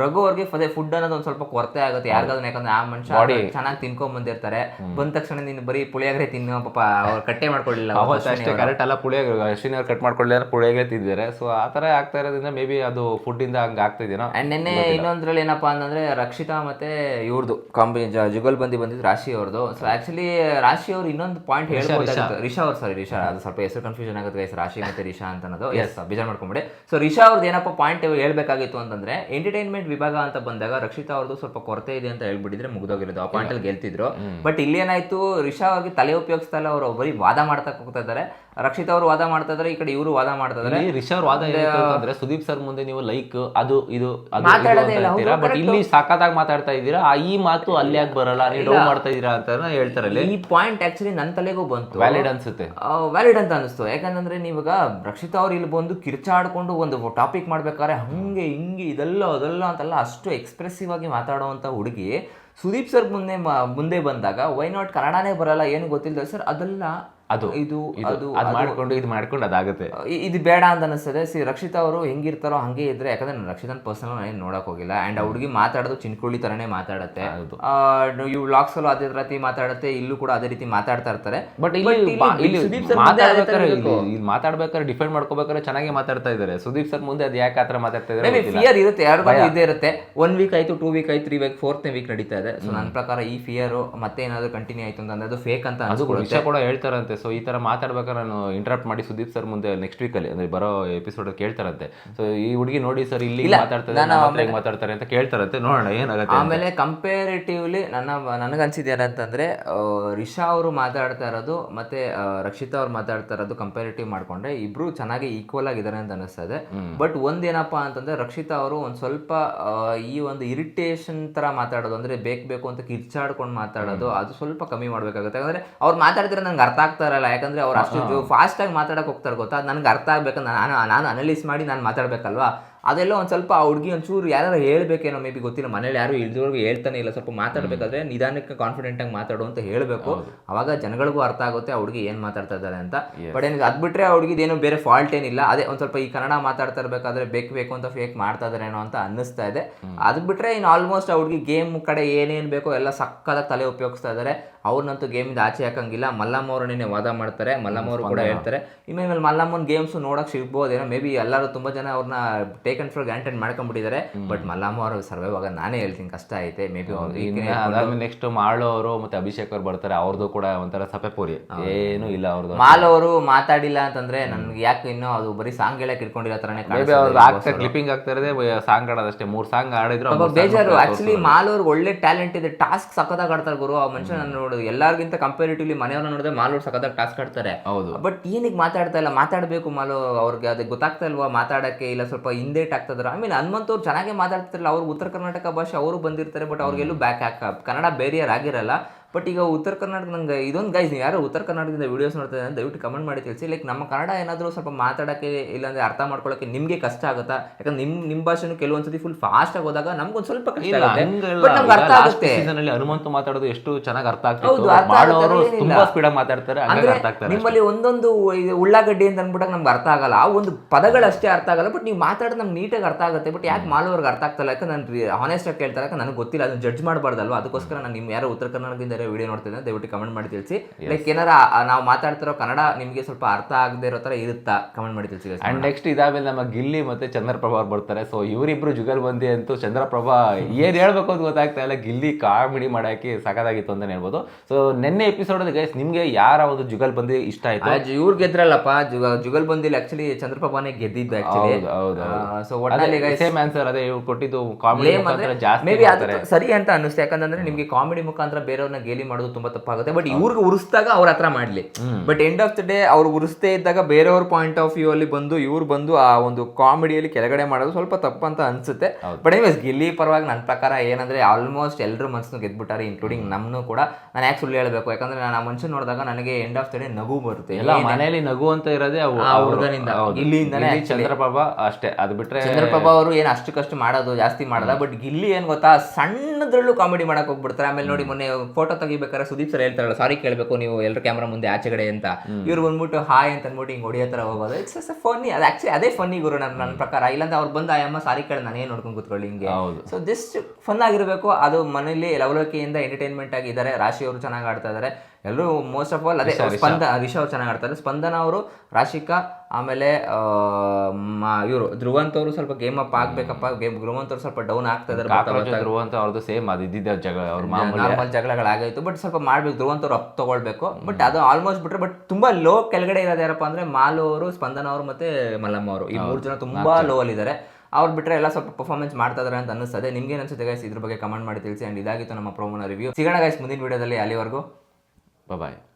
ರಘು ಅವ್ರಿಗೆ ಅದೇ ಫುಡ್ ಅನ್ನೋದು ಒಂದು ಸ್ವಲ್ಪ ಕೊರತೆ ಆಗುತ್ತೆ. ಯಾರಿಗಾದ್ರೂ ಯಾಕಂದ್ರೆ ಆ ಮನುಷ್ಯ ಚೆನ್ನಾಗಿ ತಿನ್ಕೊಂಡ್ ಬಂದಿರ್ತಾರೆ. ಬಂದ ತಕ್ಷಣ ನೀನು ಬರೀ ಪುಳಿಯಾಗ್ರೆ ತಿನ್ನು ಪಾಪ ಅವ್ರು ಕಟ್ಟೆ ಮಾಡ್ಕೊಳ್ಳಿಲ್ಲ ಅವತ್ತು ಅಷ್ಟೇ ಕರೆಕ್ಟ್ ಅಲ್ಲ ಪುಳಿಯೋಗರೆ ಅಶ್ವಿನಿ ಅವ್ರು ಕಟ್ ಮಾಡ್ಕೊಳ್ಳಿ ಅಂದ್ರೆ ಪುಳಿಯಾಗ್ರೆ ತಿಂದಿದ್ದಾರೆ. ಸೊ ಆ ಥರ ಆಗ್ತಾ ಇರೋದ್ರಿಂದ ಮೇ ಬಿ ಅದು ಫುಡ್ಡಿಂದ ಹಂಗೆ ಆಗ್ತಿದ್ದೀನೋ ಅಂಡ್ ನಿನ್ನೆ ಇನ್ನೊಂದ್ರಲ್ಲಿ ಏನಪ್ಪಾ ಅಂತಂದ್ರೆ ರಕ್ಷಿತಾ ಮತ್ತೆ ಇವ್ರದ್ದು ಕಾಂಬಿ ಜುಗಲ್ ಬಂದಿ ಬಂದಿದ್ದು ರಾಶಿ ಅವ್ರದ್ದು ಸೊ ಆಕ್ಚುಲಿ ರಾಶಿ ಅವ್ರು ಇನ್ನೊಂದು ಪಾಯಿಂಟ್ ಹೇಳ್ಬೋದು ರಿಷಾ. ಅವ್ರು ಸಾರಿ ರಿಷಾ. ಅದು ಸ್ವಲ್ಪ ಹೆಸರು ಕನ್ಫ್ಯೂಷನ್ ಆಗುತ್ತೆ ಗೈಸ್ ರಾಶಿ ಮತ್ತೆ ರಿಷಾ ಅಂತ ಅನ್ನೋದು ಎಸ್ ಬಿಜಾರ್ ಮಾಡ್ಕೊಂಬಿಡಿ. ಸೊ ರಿಷಾ ಅವ್ರದ್ದು ಏನಪ್ಪ ಪಾಯಿಂಟ್ ಹೇಳ್ಬೇಕಾಗಿತ್ತು ಅಂತಂದ್ರೆ ಎಂಟರ್ಟೈನ್ಮೆಂಟ್ ವಿಭಾಗ ಅಂತ ಬಂದಾಗ ರಕ್ಷಿತಾ ಅವ್ರದ್ದು ಸ್ವಲ್ಪ ಕೊರತೆ ಇದೆ ಅಂತ ಹೇಳ್ಬಿಟ್ಟಿದ್ರೆ ಮುಗ್ದೋಗಿರೋದು. ಆ ಪಾಯಿಂಟ್ ಅಲ್ಲಿ ಗೆಲ್ತಿದ್ರು. ಬಟ್ ಇಲ್ಲಿ ಏನಾಯ್ತು ರಿಷಾ ಅವ್ರಿಗೆ ತಲೆ ಉಪಯೋಗಿಸ್ತಾ ಇಲ್ಲ ಅವರು ಬರೀ ವಾದ ಮಾಡ್ತಾ ಹೋಗ್ತಾ ಇದ್ದಾರೆ. ರಕ್ಷಿತ್ ಅವರು ವಾದ ಮಾಡ್ತಾ ಇದ್ದಾರೆ ಈ ಕಡೆ ಇವರು ವಾದ ಮಾಡ್ತಾ ಇದ್ದಾರೆ. ರಿಷಾ ವಾದ ಅಂದ್ರೆ ಅಂತಂದ್ರೆ ಸುದೀಪ್ ಸರ್ ಮುಂದೆ ನೀವು ಲೈಕ್ ಅದು ಇದು ಬಟ್ ಇಲ್ಲಿ. ಸಾಕಾದಾಗ ಮಾತಾಡ್ತಾ ಇದ್ದೀರಾ? ಆ ಈ ಮಾತು ಅಲ್ಲಿ ಯಾಕೆ ಬರಲ್ಲ? ನೀವು ಮಾಡ್ತಾ ಇದೀರಾ ಅಂತ ಹೇಳ್ತಾರೆ ಈ ಪಾಯಿಂಟ್ ಆಕ್ಚುಲಿ ನನ್ನ ತಲೆಗೂ ಬಂತು. ವ್ಯಾಲಿಡ್ ಅನ್ಸುತ್ತೆ. ವ್ಯಾಲಿಡ್ ಅಂತ ಅನಿಸ್ತು. ಯಾಕಂದ್ರೆ ನೀವಾಗ ರಕ್ಷಿತ್ ಅವ್ರು ಇಲ್ಲಿ ಬಂದು ಕಿರ್ಚಾಡ್ಕೊಂಡು ಒಂದು ಟಾಪಿಕ್ ಮಾಡ್ಬೇಕಾದ್ರೆ ಹಂಗೆ ಹಿಂಗೆ ಇದೆಲ್ಲ ಅದೆಲ್ಲ ಅಂತೆಲ್ಲ ಅಷ್ಟು ಎಕ್ಸ್ಪ್ರೆಸಿವ್ ಆಗಿ ಮಾತಾಡುವಂಥ ಹುಡುಗಿ ಸುದೀಪ್ ಸರ್ ಮುಂದೆ ಮುಂದೆ ಬಂದಾಗ ವೈ ನಾಟ್ ಕನ್ನಡನೇ ಬರಲ್ಲ ಏನು ಗೊತ್ತಿಲ್ಲ ಸರ್? ಅದೆಲ್ಲ ಅದು ಇದು ಅದು ಅದು ಮಾಡ್ಕೊಂಡು ಇದು ಮಾಡ್ಕೊಂಡು ಅದಾಗುತ್ತೆ. ಇದು ಬೇಡ ಅಂತ ಅನಿಸ್ತದೆ. ಸಿ ರಕ್ಷಿತಾ ಅವರು ಹೆಂಗಿರ್ತಾರೋ ಹಂಗೆ ಇದ್ರೆ ಯಾಕಂದ್ರೆ ನಾನು ರಕ್ಷಿತನ್ ಪರ್ಸನಲ್ ಏನು ನೋಡಕ್ ಹೋಗಿಲ್ಲ. ಅಂಡ್ ಆ ಹುಡುಗಿ ಮಾತಾಡೋದು ಚಿನ್ಕೊಳ್ಳಿ ತರನೇ ಮಾತಾಡುತ್ತೆ. ಇವು ವ್ಲಾಗ್ಸ್ ಅಲ್ಲೂ ಅದೇ ರೀತಿ ಮಾತಾಡುತ್ತೆ ಇಲ್ಲೂ ಕೂಡ ಅದೇ ರೀತಿ ಮಾತಾಡ್ತಾ ಇರ್ತಾರೆ. ಬಟ್ ಇಲ್ಲಿ ಮಾತಾಡ್ಬೇಕಾದ್ರೆ ಡಿಫೆಂಡ್ ಮಾಡ್ಕೋಬೇಕಾದ್ರೆ ಚೆನ್ನಾಗಿ ಮಾತಾಡ್ತಾ ಇದ್ದಾರೆ. ಸುದೀಪ್ ಸರ್ ಮುಂದೆ ಅದು ಯಾಕೆ ಆತರ ಮಾತಾಡ್ತಾ ಇದ್ದಾರೆ ಫಿಯರ್ ಇರುತ್ತೆ ಯಾರು ಇದೇ ಇರುತ್ತೆ. ಒನ್ ವೀಕ್ ಆಯ್ತು ಟೂ ವೀಕ್ ಆಯ್ತು ತ್ರೀ ವೀಕ್ ಫೋರ್ತ್ನೇ ವೀಕ್ ನಡೀತಾ ಇದೆ. ಸೊ ನನ್ನ ಪ್ರಕಾರ ಈ ಫಿಯರ್ ಮತ್ತೆ ಏನಾದ್ರು ಕಂಟಿನ್ಯೂ ಆಯ್ತು ಅಂತಂದ್ರೆ ಅದು ಫೇಕ್ ಅಂತ ಅದು ಕೂಡ ಹೇಳ್ತಾರಂತೆ ಸೊ ಈ ತರ ಮಾತಾಡ್ಬೇಕಾದ್ರೆ ನಾನು ಇಂಟ್ರಾಕ್ಟ್ ಮಾಡಿ ಸುದೀಪ್ ಸರ್ ಮುಂದೆ ನೆಕ್ಸ್ಟ್ ವೀಕಲ್ಲಿ ಅಂದರೆ ಬರೋ ಎಪಿಸೋಡ್ ಕೇಳ್ತಾರಂತೆ. ಸೊ ಈ ಹುಡುಗಿ ನೋಡಿ ಸರ್ ಇಲ್ಲಿ ಮಾತಾಡ್ತಾರೆ ಮಾತಾಡ್ತಾರೆ ಅಂತ ಕೇಳ್ತಾರಂತೆ. ನೋಡೋಣ ಏನಾಗುತ್ತೆ ಆಮೇಲೆ ಕಂಪೇರಿಟಿವ್ಲಿ ನನ್ನ ನನಗನ್ಸಿದ್ದು ಏನಂತಂದ್ರೆ ರಿಷಾ ಅವರು ಮಾತಾಡ್ತಾ ಇರೋದು ಮತ್ತೆ ರಕ್ಷಿತಾ ಅವ್ರು ಮಾತಾಡ್ತಾ ಇರೋದು ಕಂಪೇರಿಟಿವ್ ಮಾಡ್ಕೊಂಡ್ರೆ ಇಬ್ಬರು ಚೆನ್ನಾಗಿ ಈಕ್ವಲ್ ಆಗಿದ್ದಾರೆ ಅಂತ ಅನಿಸ್ತದೆ ಬಟ್ ಒಂದೇನಪ್ಪ ಅಂತಂದ್ರೆ ರಕ್ಷಿತಾ ಅವರು ಒಂದ್ ಸ್ವಲ್ಪ ಈ ಒಂದು ಇರಿಟೇಷನ್ ತರ ಮಾತಾಡೋದು ಅಂದ್ರೆ ಬೇಕು ಬೇಕು ಅಂತ ಕಿರ್ಚಾಡ್ಕೊಂಡು ಮಾತಾಡೋದು ಅದು ಸ್ವಲ್ಪ ಕಮ್ಮಿ ಮಾಡಬೇಕಾಗುತ್ತೆ. ಯಾಕಂದರೆ ಅವ್ರು ಮಾತಾಡಿದ್ರೆ ನಂಗೆ ಅರ್ಥ ಆಗ್ತಾ ಇರಲ್ಲ ಯಾಕಂದ್ರೆ ಅವ್ರು ಅಷ್ಟು ಫಾಸ್ಟ್ ಆಗಿ ಮಾತಾಡಕ್ ಹೋಗ್ತಾರೆ ಗೊತ್ತಾ? ನನ್ಗೆ ನನಗೆ ಅರ್ಥ ಆಗ್ಬೇಕಂದ್ರೆ ನಾನು ನಾನು ಅನಲೈಸ್ ಮಾಡಿ ನಾನು ಮಾತಾಡ್ಬೇಕಲ್ವಾ? ಅದೆಲ್ಲ ಒಂದು ಸ್ವಲ್ಪ ಆ ಹುಡುಗಿ ಒಂಚೂರು ಯಾರು ಹೇಳ್ಬೇಕೇನೋ ಮೇ ಬಿ ಗೊತ್ತಿಲ್ಲ. ಮನೇಲಿ ಯಾರು ಇಳಿದವ್ರಿಗೆ ಹೇಳ್ತಾನೆ ಇಲ್ಲ. ಸ್ವಲ್ಪ ಮಾತಾಡಬೇಕಾದ್ರೆ ನಿಧಾನಕ್ಕೆ ಕಾನ್ಫಿಡೆಂಟ್ ಆಗಿ ಮಾತಾಡು ಅಂತ ಹೇಳಬೇಕು. ಅವಾಗ ಜನಗಳಿಗೂ ಅರ್ಥ ಆಗುತ್ತೆ ಆ ಹುಡುಗಿ ಏನು ಮಾತಾಡ್ತಾ ಇದ್ದಾರೆ ಅಂತ. ಬಟ್ ಏನಿದೆ ಅದು ಬಿಟ್ಟರೆ ಆ ಹುಡುಗಿದು ಏನೋ ಬೇರೆ ಫಾಲ್ಟ್ ಏನಿಲ್ಲ. ಅದೇ ಒಂದು ಸ್ವಲ್ಪ ಈ ಕನ್ನಡ ಮಾತಾಡ್ತಾ ಇರಬೇಕಾದ್ರೆ ಬೇಕು ಬೇಕು ಅಂತ ಫೇಕ್ ಮಾಡ್ತಾ ಇದಾರೇನೋ ಅಂತ ಅನ್ನಿಸ್ತಾ ಇದೆ. ಅದು ಬಿಟ್ಟರೆ ಇನ್ನು ಆಲ್ಮೋಸ್ಟ್ ಆ ಹುಡುಗಿ ಗೇಮ್ ಕಡೆ ಏನೇನ್ ಬೇಕೋ ಎಲ್ಲ ಸಕ್ಕದಾಗಿ ತಲೆ ಉಪಯೋಗಿಸ್ತಾ ಇದ್ದಾರೆ ಅವ್ರನ್ನಂತೂ ಗೇಮಿಂದ ಆಚೆ ಹಾಕಂಗಿಲ್ಲ. ಮಲ್ಲಮ್ಮ ನಿನ್ನೆ ವಾದ ಮಾಡ್ತಾರೆ. ಮಲ್ಲಮ್ಮ ಅವರು ಕೂಡ ಹೇಳ್ತಾರೆ. ಇನ್ಮೇಲೆ ಮಲ್ಲಮ್ಮನ ಗೇಮ್ಸ್ ನೋಡೋಕೆ ಸಿಗ್ಬೋದೇನೋ. ಮೇ ಬಿ ಎಲ್ಲರೂ ತುಂಬಾ ಜನ ಅವ್ರನ್ನ ಟೇಕ್ ಟೇಕನ್ ಫಾರ್ ಗ್ರಾಂಟೆಡ್ ಮಾಡ್ಕೊಂಡ್ಬಿಟ್ಟಿದ್ದಾರೆ. ಬಟ್ ಮಲ್ಲಮ್ಮ ಅವರು ಸರ್ವೈವ್ ಆಗ ನಾನೇ ಹೇಳ್ತೀನಿ ಕಷ್ಟ ಐತೆ ಮೇ ಬಿ ಅದಾದ್ಮೇಲೆ ನೆಕ್ಸ್ಟ್ ಮಾಳು ಅವರು ಮತ್ತೆ ಅಭಿಷೇಕ್ ಅವ್ರು ಬರ್ತಾರೆ ಅವ್ರದ್ದು ಕೂಡ ಒಂಥರ ಸಪೆಪುರಿ ಏನು ಇಲ್ಲ ಅವ್ರದ್ದು ಮಾಲ್ ಅವರು ಮಾತಾಡಿಲ್ಲ ಅಂತಂದ್ರೆ ನನ್ಗೆ ಯಾಕೆ ಇನ್ನೂ ಅದು ಬರೀ ಸಾಂಗ್ ಹೇಳಕ್ ಇಟ್ಕೊಂಡಿರೋ ತರನೇ ಆಗ್ತಾ ಕ್ಲಿಪ್ಪಿಂಗ್ ಆಗ್ತಾ ಇರೋದೇ ಸಾಂಗ್ ಆಡೋದಷ್ಟೇ ಮೂರ್ ಸಾಂಗ್ ಆಡಿದ್ರು ಬೇಜಾರು. ಆಕ್ಚುಲಿ ಮಾಲ್ ಅವ್ರಿಗೆ ಒಳ್ಳೆ ಟ್ಯಾಲೆಂಟ್ ಇದೆ ಟಾಸ್ಕ್ ಸಖತ್ತಾಗಿ ಆಡ್ತಾರೆ ಗುರು. ಆ ಮನುಷ್ಯ ನಾನು ನೋಡೋದು ಎಲ್ಲರಿಗಿಂತ ಕಂಪೇರಿಟಿವ್ಲಿ ಮನೆಯವ್ರನ್ನ ನೋಡಿದ್ರೆ ಮಾಲ್ ಅವ್ರು ಸಖತ್ತಾಗಿ ಟಾಸ್ಕ್ ಆಡ್ತಾರೆ. ಹೌದು. ಬಟ್ ಏನಿಗೆ ಮಾತಾಡ್ತಾ ಇಲ್ಲ ಮಾತಾಡಬೇಕು ಮಾಲು ಅವ್ರಿಗೆ ಅದಕ್ಕೆ ಗೊತ್ತಾಗ್ತಾ ಇಲ್ವಾ ಮಾತಾಡಕ್ಕೆ ಇಲ್ಲ ಸ್ವಲ್ಪ ಹಿಂದೇಟ್ ಆಗ್ತದ್ರ ಮೀನ್ ಹನುಮಂತ್ ಅವ್ರು ಚೆನ್ನಾಗೇ ಮಾತಾಡ್ತಿರಲ್ಲ ಅವ್ರು ಉತ್ತರ ಕರ್ನಾಟಕ ಭಾಷೆ ಅವರು ಬಂದಿರ್ತಾರೆ ಬಟ್ ಅವ್ರಿಗೆಲ್ಲೂ ಬ್ಯಾಕ್ ಹಾಕ ಕನ್ನಡ ಬೇರಿಯರ್ ಆಗಿರಲ್ಲ. ಬಟ್ ಈಗ ಉತ್ತರ ಕರ್ನಾಟಕ ನಂಗೆ ಇದೊಂದು ಗೈಸ್ ನೀವು ಯಾರು ಉತ್ತರ ಕರ್ನಾಟಕದಿಂದ ವಿಡಿಯೋಸ್ ನೋಡ್ತಾ ಇದ್ದಾರೆ ದಯವಿಟ್ಟು ಕಮೆಂಟ್ ಮಾಡಿ ತಿಳಿಸಿ. ಲೈಕ್ ನಮ್ಮ ಕನ್ನಡ ಏನಾದರೂ ಸ್ವಲ್ಪ ಮಾತಾಡೋಕ್ಕೆ ಇಲ್ಲಾಂದರೆ ಅರ್ಥ ಮಾಡ್ಕೊಳ್ಳೋಕ್ಕೆ ನಿಮಗೆ ಕಷ್ಟ ಆಗುತ್ತಾ? ಯಾಕಂದ್ರೆ ನಿಮ್ಮ ನಿಮ್ಮ ಭಾಷೆನೂ ಕೆಲವೊಂದು ಸತಿ ಫುಲ್ ಫಾಸ್ಟ್ ಆಗಿ ಹೋದಾಗ ನಮ್ಗೊಂದು ಸ್ವಲ್ಪ ಕಷ್ಟ. ಬಟ್ ನಮ್ಗೆ ಅರ್ಥ ಆಗುತ್ತೆ. ಸೀಸನಲ್ಲಿ ಹನುಮಂತು ಮಾತಾಡೋದು ಎಷ್ಟು ಚೆನ್ನಾಗಿ ಅರ್ಥ ಆಗ್ತದೆ ತುಂಬಾ ಏನಿಲ್ಲ. ಸ್ಪೀಡ್ ಆಗಿ ಮಾತಾಡ್ತಾರೆ ಅರ್ಥ ಆಗ್ತಾರೆ ನಿಮ್ಮಲ್ಲಿ ಒಂದೊಂದು ಉಳ್ಳಾಗಡ್ಡಿ ಅಂತ ಅಂದ್ಬಿಟ್ಟಾಗ ನಮ್ಗೆ ಅರ್ಥ ಆಗಲ್ಲ. ಆ ಒಂದು ಪದಗಳಷ್ಟೇ ಅರ್ಥ ಆಗಲ್ಲ. ಬಟ್ ನೀವು ಮಾತಾಡೋದು ನಮ್ಗೆ ನೀಟಾಗಿ ಅರ್ಥ ಆಗುತ್ತೆ. ಬಟ್ ಯಾಕೆ ಮಾಲೋರ್ಗೆ ಅರ್ಥ ಆಗ್ತಲ್ಲ ಯಾಕಂದ್ರೆ ನಾನು ಹಾನೆಸ್ಟ್ ಆಗಿ ಕೇಳ್ತಾರೆ. ನನಗೆ ಗೊತ್ತಿಲ್ಲ ಅದನ್ನ ಜಡ್ಜ್ ಮಾಡಬಾರ್ದಲ್ವ? ಅದಕ್ಕೋಸ್ಕರ ನಾನು ನಿಮ್ಮ ಯಾರು ಉತ್ತರ ಕನ್ನಡದಿಂದ ವಿಡಿಯೋ ನೋಡ್ತಿದ್ರೆ ದಯವಿಟ್ಟು ಕಮೆಂಟ್ ಮಾಡಿ ತಿಳಿಸಿ. ಲೈಕ್ ಏನಾರ ನಾವು ಮಾತಾಡ್ತಿರೋ ಕನ್ನಡ ನಿಮಗೆ ಸ್ವಲ್ಪ ಅರ್ಥ ಆಗದೆ ಇರೋ ತರ ಇರುತ್ತಾ? ಕಮೆಂಟ್ ಮಾಡಿ ತಿಳಿಸಿ. ಅಂಡ್ ನೆಕ್ಸ್ಟ್ ಇದಾದ್ಮೇಲೆ ನಮ್ಮ ಗಿಲ್ಲಿ ಮತ್ತೆ ಚಂದ್ರಪ್ರಭಾ ಅವ್ರು ಬರ್ತಾರೆ. ಸೊ ಇವರಿಬ್ರು ಜುಗಲ್ ಬಂದಿ ಅಂತೂ ಚಂದ್ರಪ್ರಭಾ ಏನ್ ಹೇಳ್ಬೇಕು ಅಂತ ಗೊತ್ತಾಗ್ತಾ ಇಲ್ಲ. ಗಿಲ್ಲಿ ಕಾಮಿಡಿ ಮಾಡಾಕಿ ಸಾಕಾಗಿತ್ತು ಅಂತಾನೆ ಹೇಳ್ಬೋದು. ಸೊ ನಿನ್ನೆ ಎಪಿಸೋಡ್ ಗೈಸ್ ನಿಮ್ಗೆ ಯಾರ ಒಂದು ಜುಗಲ್ ಬಂದಿ ಇಷ್ಟ ಆಯ್ತು? ಇವ್ರು ಗೆದ್ರಲ್ಲಪ್ಪ. ಜುಗಲ್ ಬಂದಿಲ್ಲ ಆಕ್ಚುಲಿ ಚಂದ್ರಪ್ರಭಾನೇ ಗೆದ್ದಿದ್ದು ಆಕ್ಚುಲಿ ಸೊ ಸೇಮ್ ಆನ್ಸರ್ ಅದೇ ಇವ್ರು ಕೊಟ್ಟಿದ್ದು ಕಾಮಿಡಿ ಜಾಸ್ತಿ ಸರಿ ಅಂತ ಅನ್ನಿಸ್ತು. ಯಾಕಂದ್ರೆ ನಿಮ್ಗೆ ಕಾಮಿಡಿ ಮುಖಾಂತರ ಬೇರೆಯವ್ರನ್ನ ಗೇಲಿ ಮಾಡೋದು ತುಂಬಾ ತಪ್ಪಾಗುತ್ತೆ. ಬಟ್ ಇವ್ರಿಗೆ ಉರಿಸಿದಾಗ ಅವ್ರ ಹತ್ರ ಮಾಡ್ಲಿ. But end of the day ಅವ್ರು ಉರಿಸ್ತೇ ಇದ್ದಾಗ ಬೇರೆಯವ್ರ ಪಾಯಿಂಟ್ ಆಫ್ ವ್ಯೂ ಅಲ್ಲಿ ಬಂದು ಇವ್ರು ಬಂದು ಆ ಒಂದು ಕಾಮಿಡಿಯಲ್ಲಿ ಕೆಳಗಡೆ ಮಾಡೋದು ಸ್ವಲ್ಪ ತಪ್ಪಂತ ಅನ್ಸುತ್ತೆ. ಬಟ್ ಎನಿವೇಸ್ ಗಿಲ್ಲಿ ಪರವಾಗಿ ನನ್ನ ಪ್ರಕಾರ ಏನಂದ್ರೆ ಆಲ್ಮೋಸ್ಟ್ ಎಲ್ಲರೂ ಮನಸ್ಸನ್ನು ಗೆದ್ಬಿಟ್ಟಾರೆ ಇನ್ಕ್ಲೂಡಿಂಗ್ ನಮ್ನು ಕೂಡ. ನಾನು ಯಾಕೆ ಸುಳ್ಳು ಹೇಳಬೇಕು? ಯಾಕಂದ್ರೆ ನಾನು ಆ ಮನುಷ್ಯ ನೋಡಿದಾಗ ನನಗೆ ಎಂಡ್ ಆಫ್ ದ ಡೇ ನಗು ಬರುತ್ತೆ. ಎಲ್ಲ ಮನೆಯಲ್ಲಿ ನಗು ಅಂತ ಇರೋದೇ. ಇಲ್ಲಿಂದನೇ ಚಂದ್ರಪ್ರಭಾ ಅಷ್ಟೇ. ಅದು ಬಿಟ್ರೆ ಚಂದ್ರಪ್ರಭಾ ಅವರು ಏನು ಅಷ್ಟಕ್ಕಷ್ಟು ಮಾಡೋದು ಜಾಸ್ತಿ ಮಾಡಲ್ಲ. ಬಟ್ ಗಿಲ್ಲಿ ಏನ್ ಗೊತ್ತಾ ಸಣ್ಣದ್ರಲ್ಲೂ ಕಾಮಿಡಿ ಮಾಡಕ್ ಹೋಗ್ಬಿಡ್ತಾರೆ. ಆಮೇಲೆ ನೋಡಿ ಮೊನ್ನೆ ಫೋಟೋ ತೆಗಿಬೇಕಾದ್ರೆ ಸುದೀಪ್ ಸರ್ ಹೇಳ್ತಾರಲ್ಲ ಸಾರಿ ಕೇಳಬೇಕು ನೀವು ಎಲ್ಲರ ಕ್ಯಾಮ್ರಾ ಮುಂದೆ ಆಚೆಗಡೆ ಅಂತ. ಇವ್ರು ಬಂದ್ಬಿಟ್ಟು ಹಾಯ್ ಅಂತ ಅಂದ್ಬಿಟ್ಟು ಹಿಂಗೆ ಹೊಡಿಯೋ ಥರ ಹೋಗೋದು. ಇಟ್ಸ್ ಫನ್ನಿ ಅದು ಆಕ್ಚುಲಿ ಅದೇ ಫನ್ನಿ ಗುರು ನನ್ನ ನನ್ನ ಪ್ರಕಾರ. ಇಲ್ಲಾಂದ್ರೆ ಅವ್ರು ಬಂದು ಅಯ್ಯಮ್ಮ ಸಾರಿ ಕೇಳಿ ನಾನು ಏನು ನೋಡ್ಕೊಂಡು ಕೂತ್ಕೊಳ್ಳಿ ಹಿಂಗೆ. ಹೌದು. ಸೊ ಜಸ್ಟ್ ಫನ್ ಆಗಿರಬೇಕು. ಅದು ಮನೇಲಿ ಲವಲವಿಕೆಯಿಂದ ಎಂಟರ್ಟೈನ್ಮೆಂಟ್ ಆಗಿದ್ದಾರೆ ರಾಶಿ ಅವರು ಚೆನ್ನಾಗಿ ಆಡ್ತಾ ಇದ್ದಾರೆ ಎಲ್ಲರೂ ಮೋಸ್ಟ್ ಆಫ್ ಆಲ್ ಅದೇ ಸ್ಪಂದ ರಿಷಾ ಅವ್ರು ಚೆನ್ನಾಗಿ ಆಡ್ತಾರೆ. ಸ್ಪಂದನ ಅವರು ರಾಶಿಕಾ ಆಮೇಲೆ ಇವರು ಧ್ರುವಂತ ಅವರು ಸ್ವಲ್ಪ ಗೇಮ್ ಅಪ್ ಆಗ್ಬೇಕಪ್ಪ ಗೇಮ್ ಧ್ರುವಂತ್ ಅವರು ಸ್ವಲ್ಪ ಡೌನ್ ಆಗ್ತಾ ಇದ್ದಾರೆ ಧ್ರುವಂತ ಅವ್ರದ್ದು ಸೇಮ್ ಅದು ಇದ್ದಿದ್ದ ಜಗಳ ಅವ್ರ ಮಾಮೂಲಿ ನಾರ್ಮಲ್ ಜಗಳಗಳಾಗಾಯ್ತು ಬಟ್ ಸ್ವಲ್ಪ ಮಾಡ್ಬೇಕು ಧ್ರುವಂತ ಅವ್ರು ಅಪ್ ತಗೊಳ್ಬೇಕು. ಬಟ್ ಅದು ಆಲ್ಮೋಸ್ಟ್ ಬಿಟ್ರೆ ಬಟ್ ತುಂಬಾ ಲೋ ಕೆಳಗಡೆ ಇರೋದು ಯಾರಪ್ಪ ಅಂದ್ರೆ ಮಾಲು ಅವರು ಸ್ಪಂದನ ಅವರು ಮತ್ತೆ ಮಲ್ಲಮ್ಮ ಅವರು. ಈ ಮೂರು ಜನ ತುಂಬಾ ಲೋ ಅಲ್ಲಿ ಇದ್ದಾರೆ ಅವ್ರು ಬಿಟ್ರೆ ಎಲ್ಲ ಸ್ವಲ್ಪ ಪರ್ಫಾರ್ಮೆನ್ಸ್ ಮಾಡ್ತಾ ಇದಾರೆ ಅಂತ ಅನಿಸ್ತದೆ ನಿಮ್ಗೆ ಅನ್ಸುತ್ತೆ ಗೈಸ್ ಇದ್ರ ಬಗ್ಗೆ ಕಮೆಂಟ್ ಮಾಡಿ ತಿಳಿಸಿ. ಅಂಡ್ ಇದಾಗಿತ್ತು ನಮ್ಮ ಪ್ರೋಮೋನ ರಿವ್ಯೂ ಸಿಗೋಣ ಗೈಸ್ ಮುಂದಿನ ವಿಡಿಯೋದಲ್ಲಿ ಅಲ್ಲಿವರೆಗೂ. 拜拜。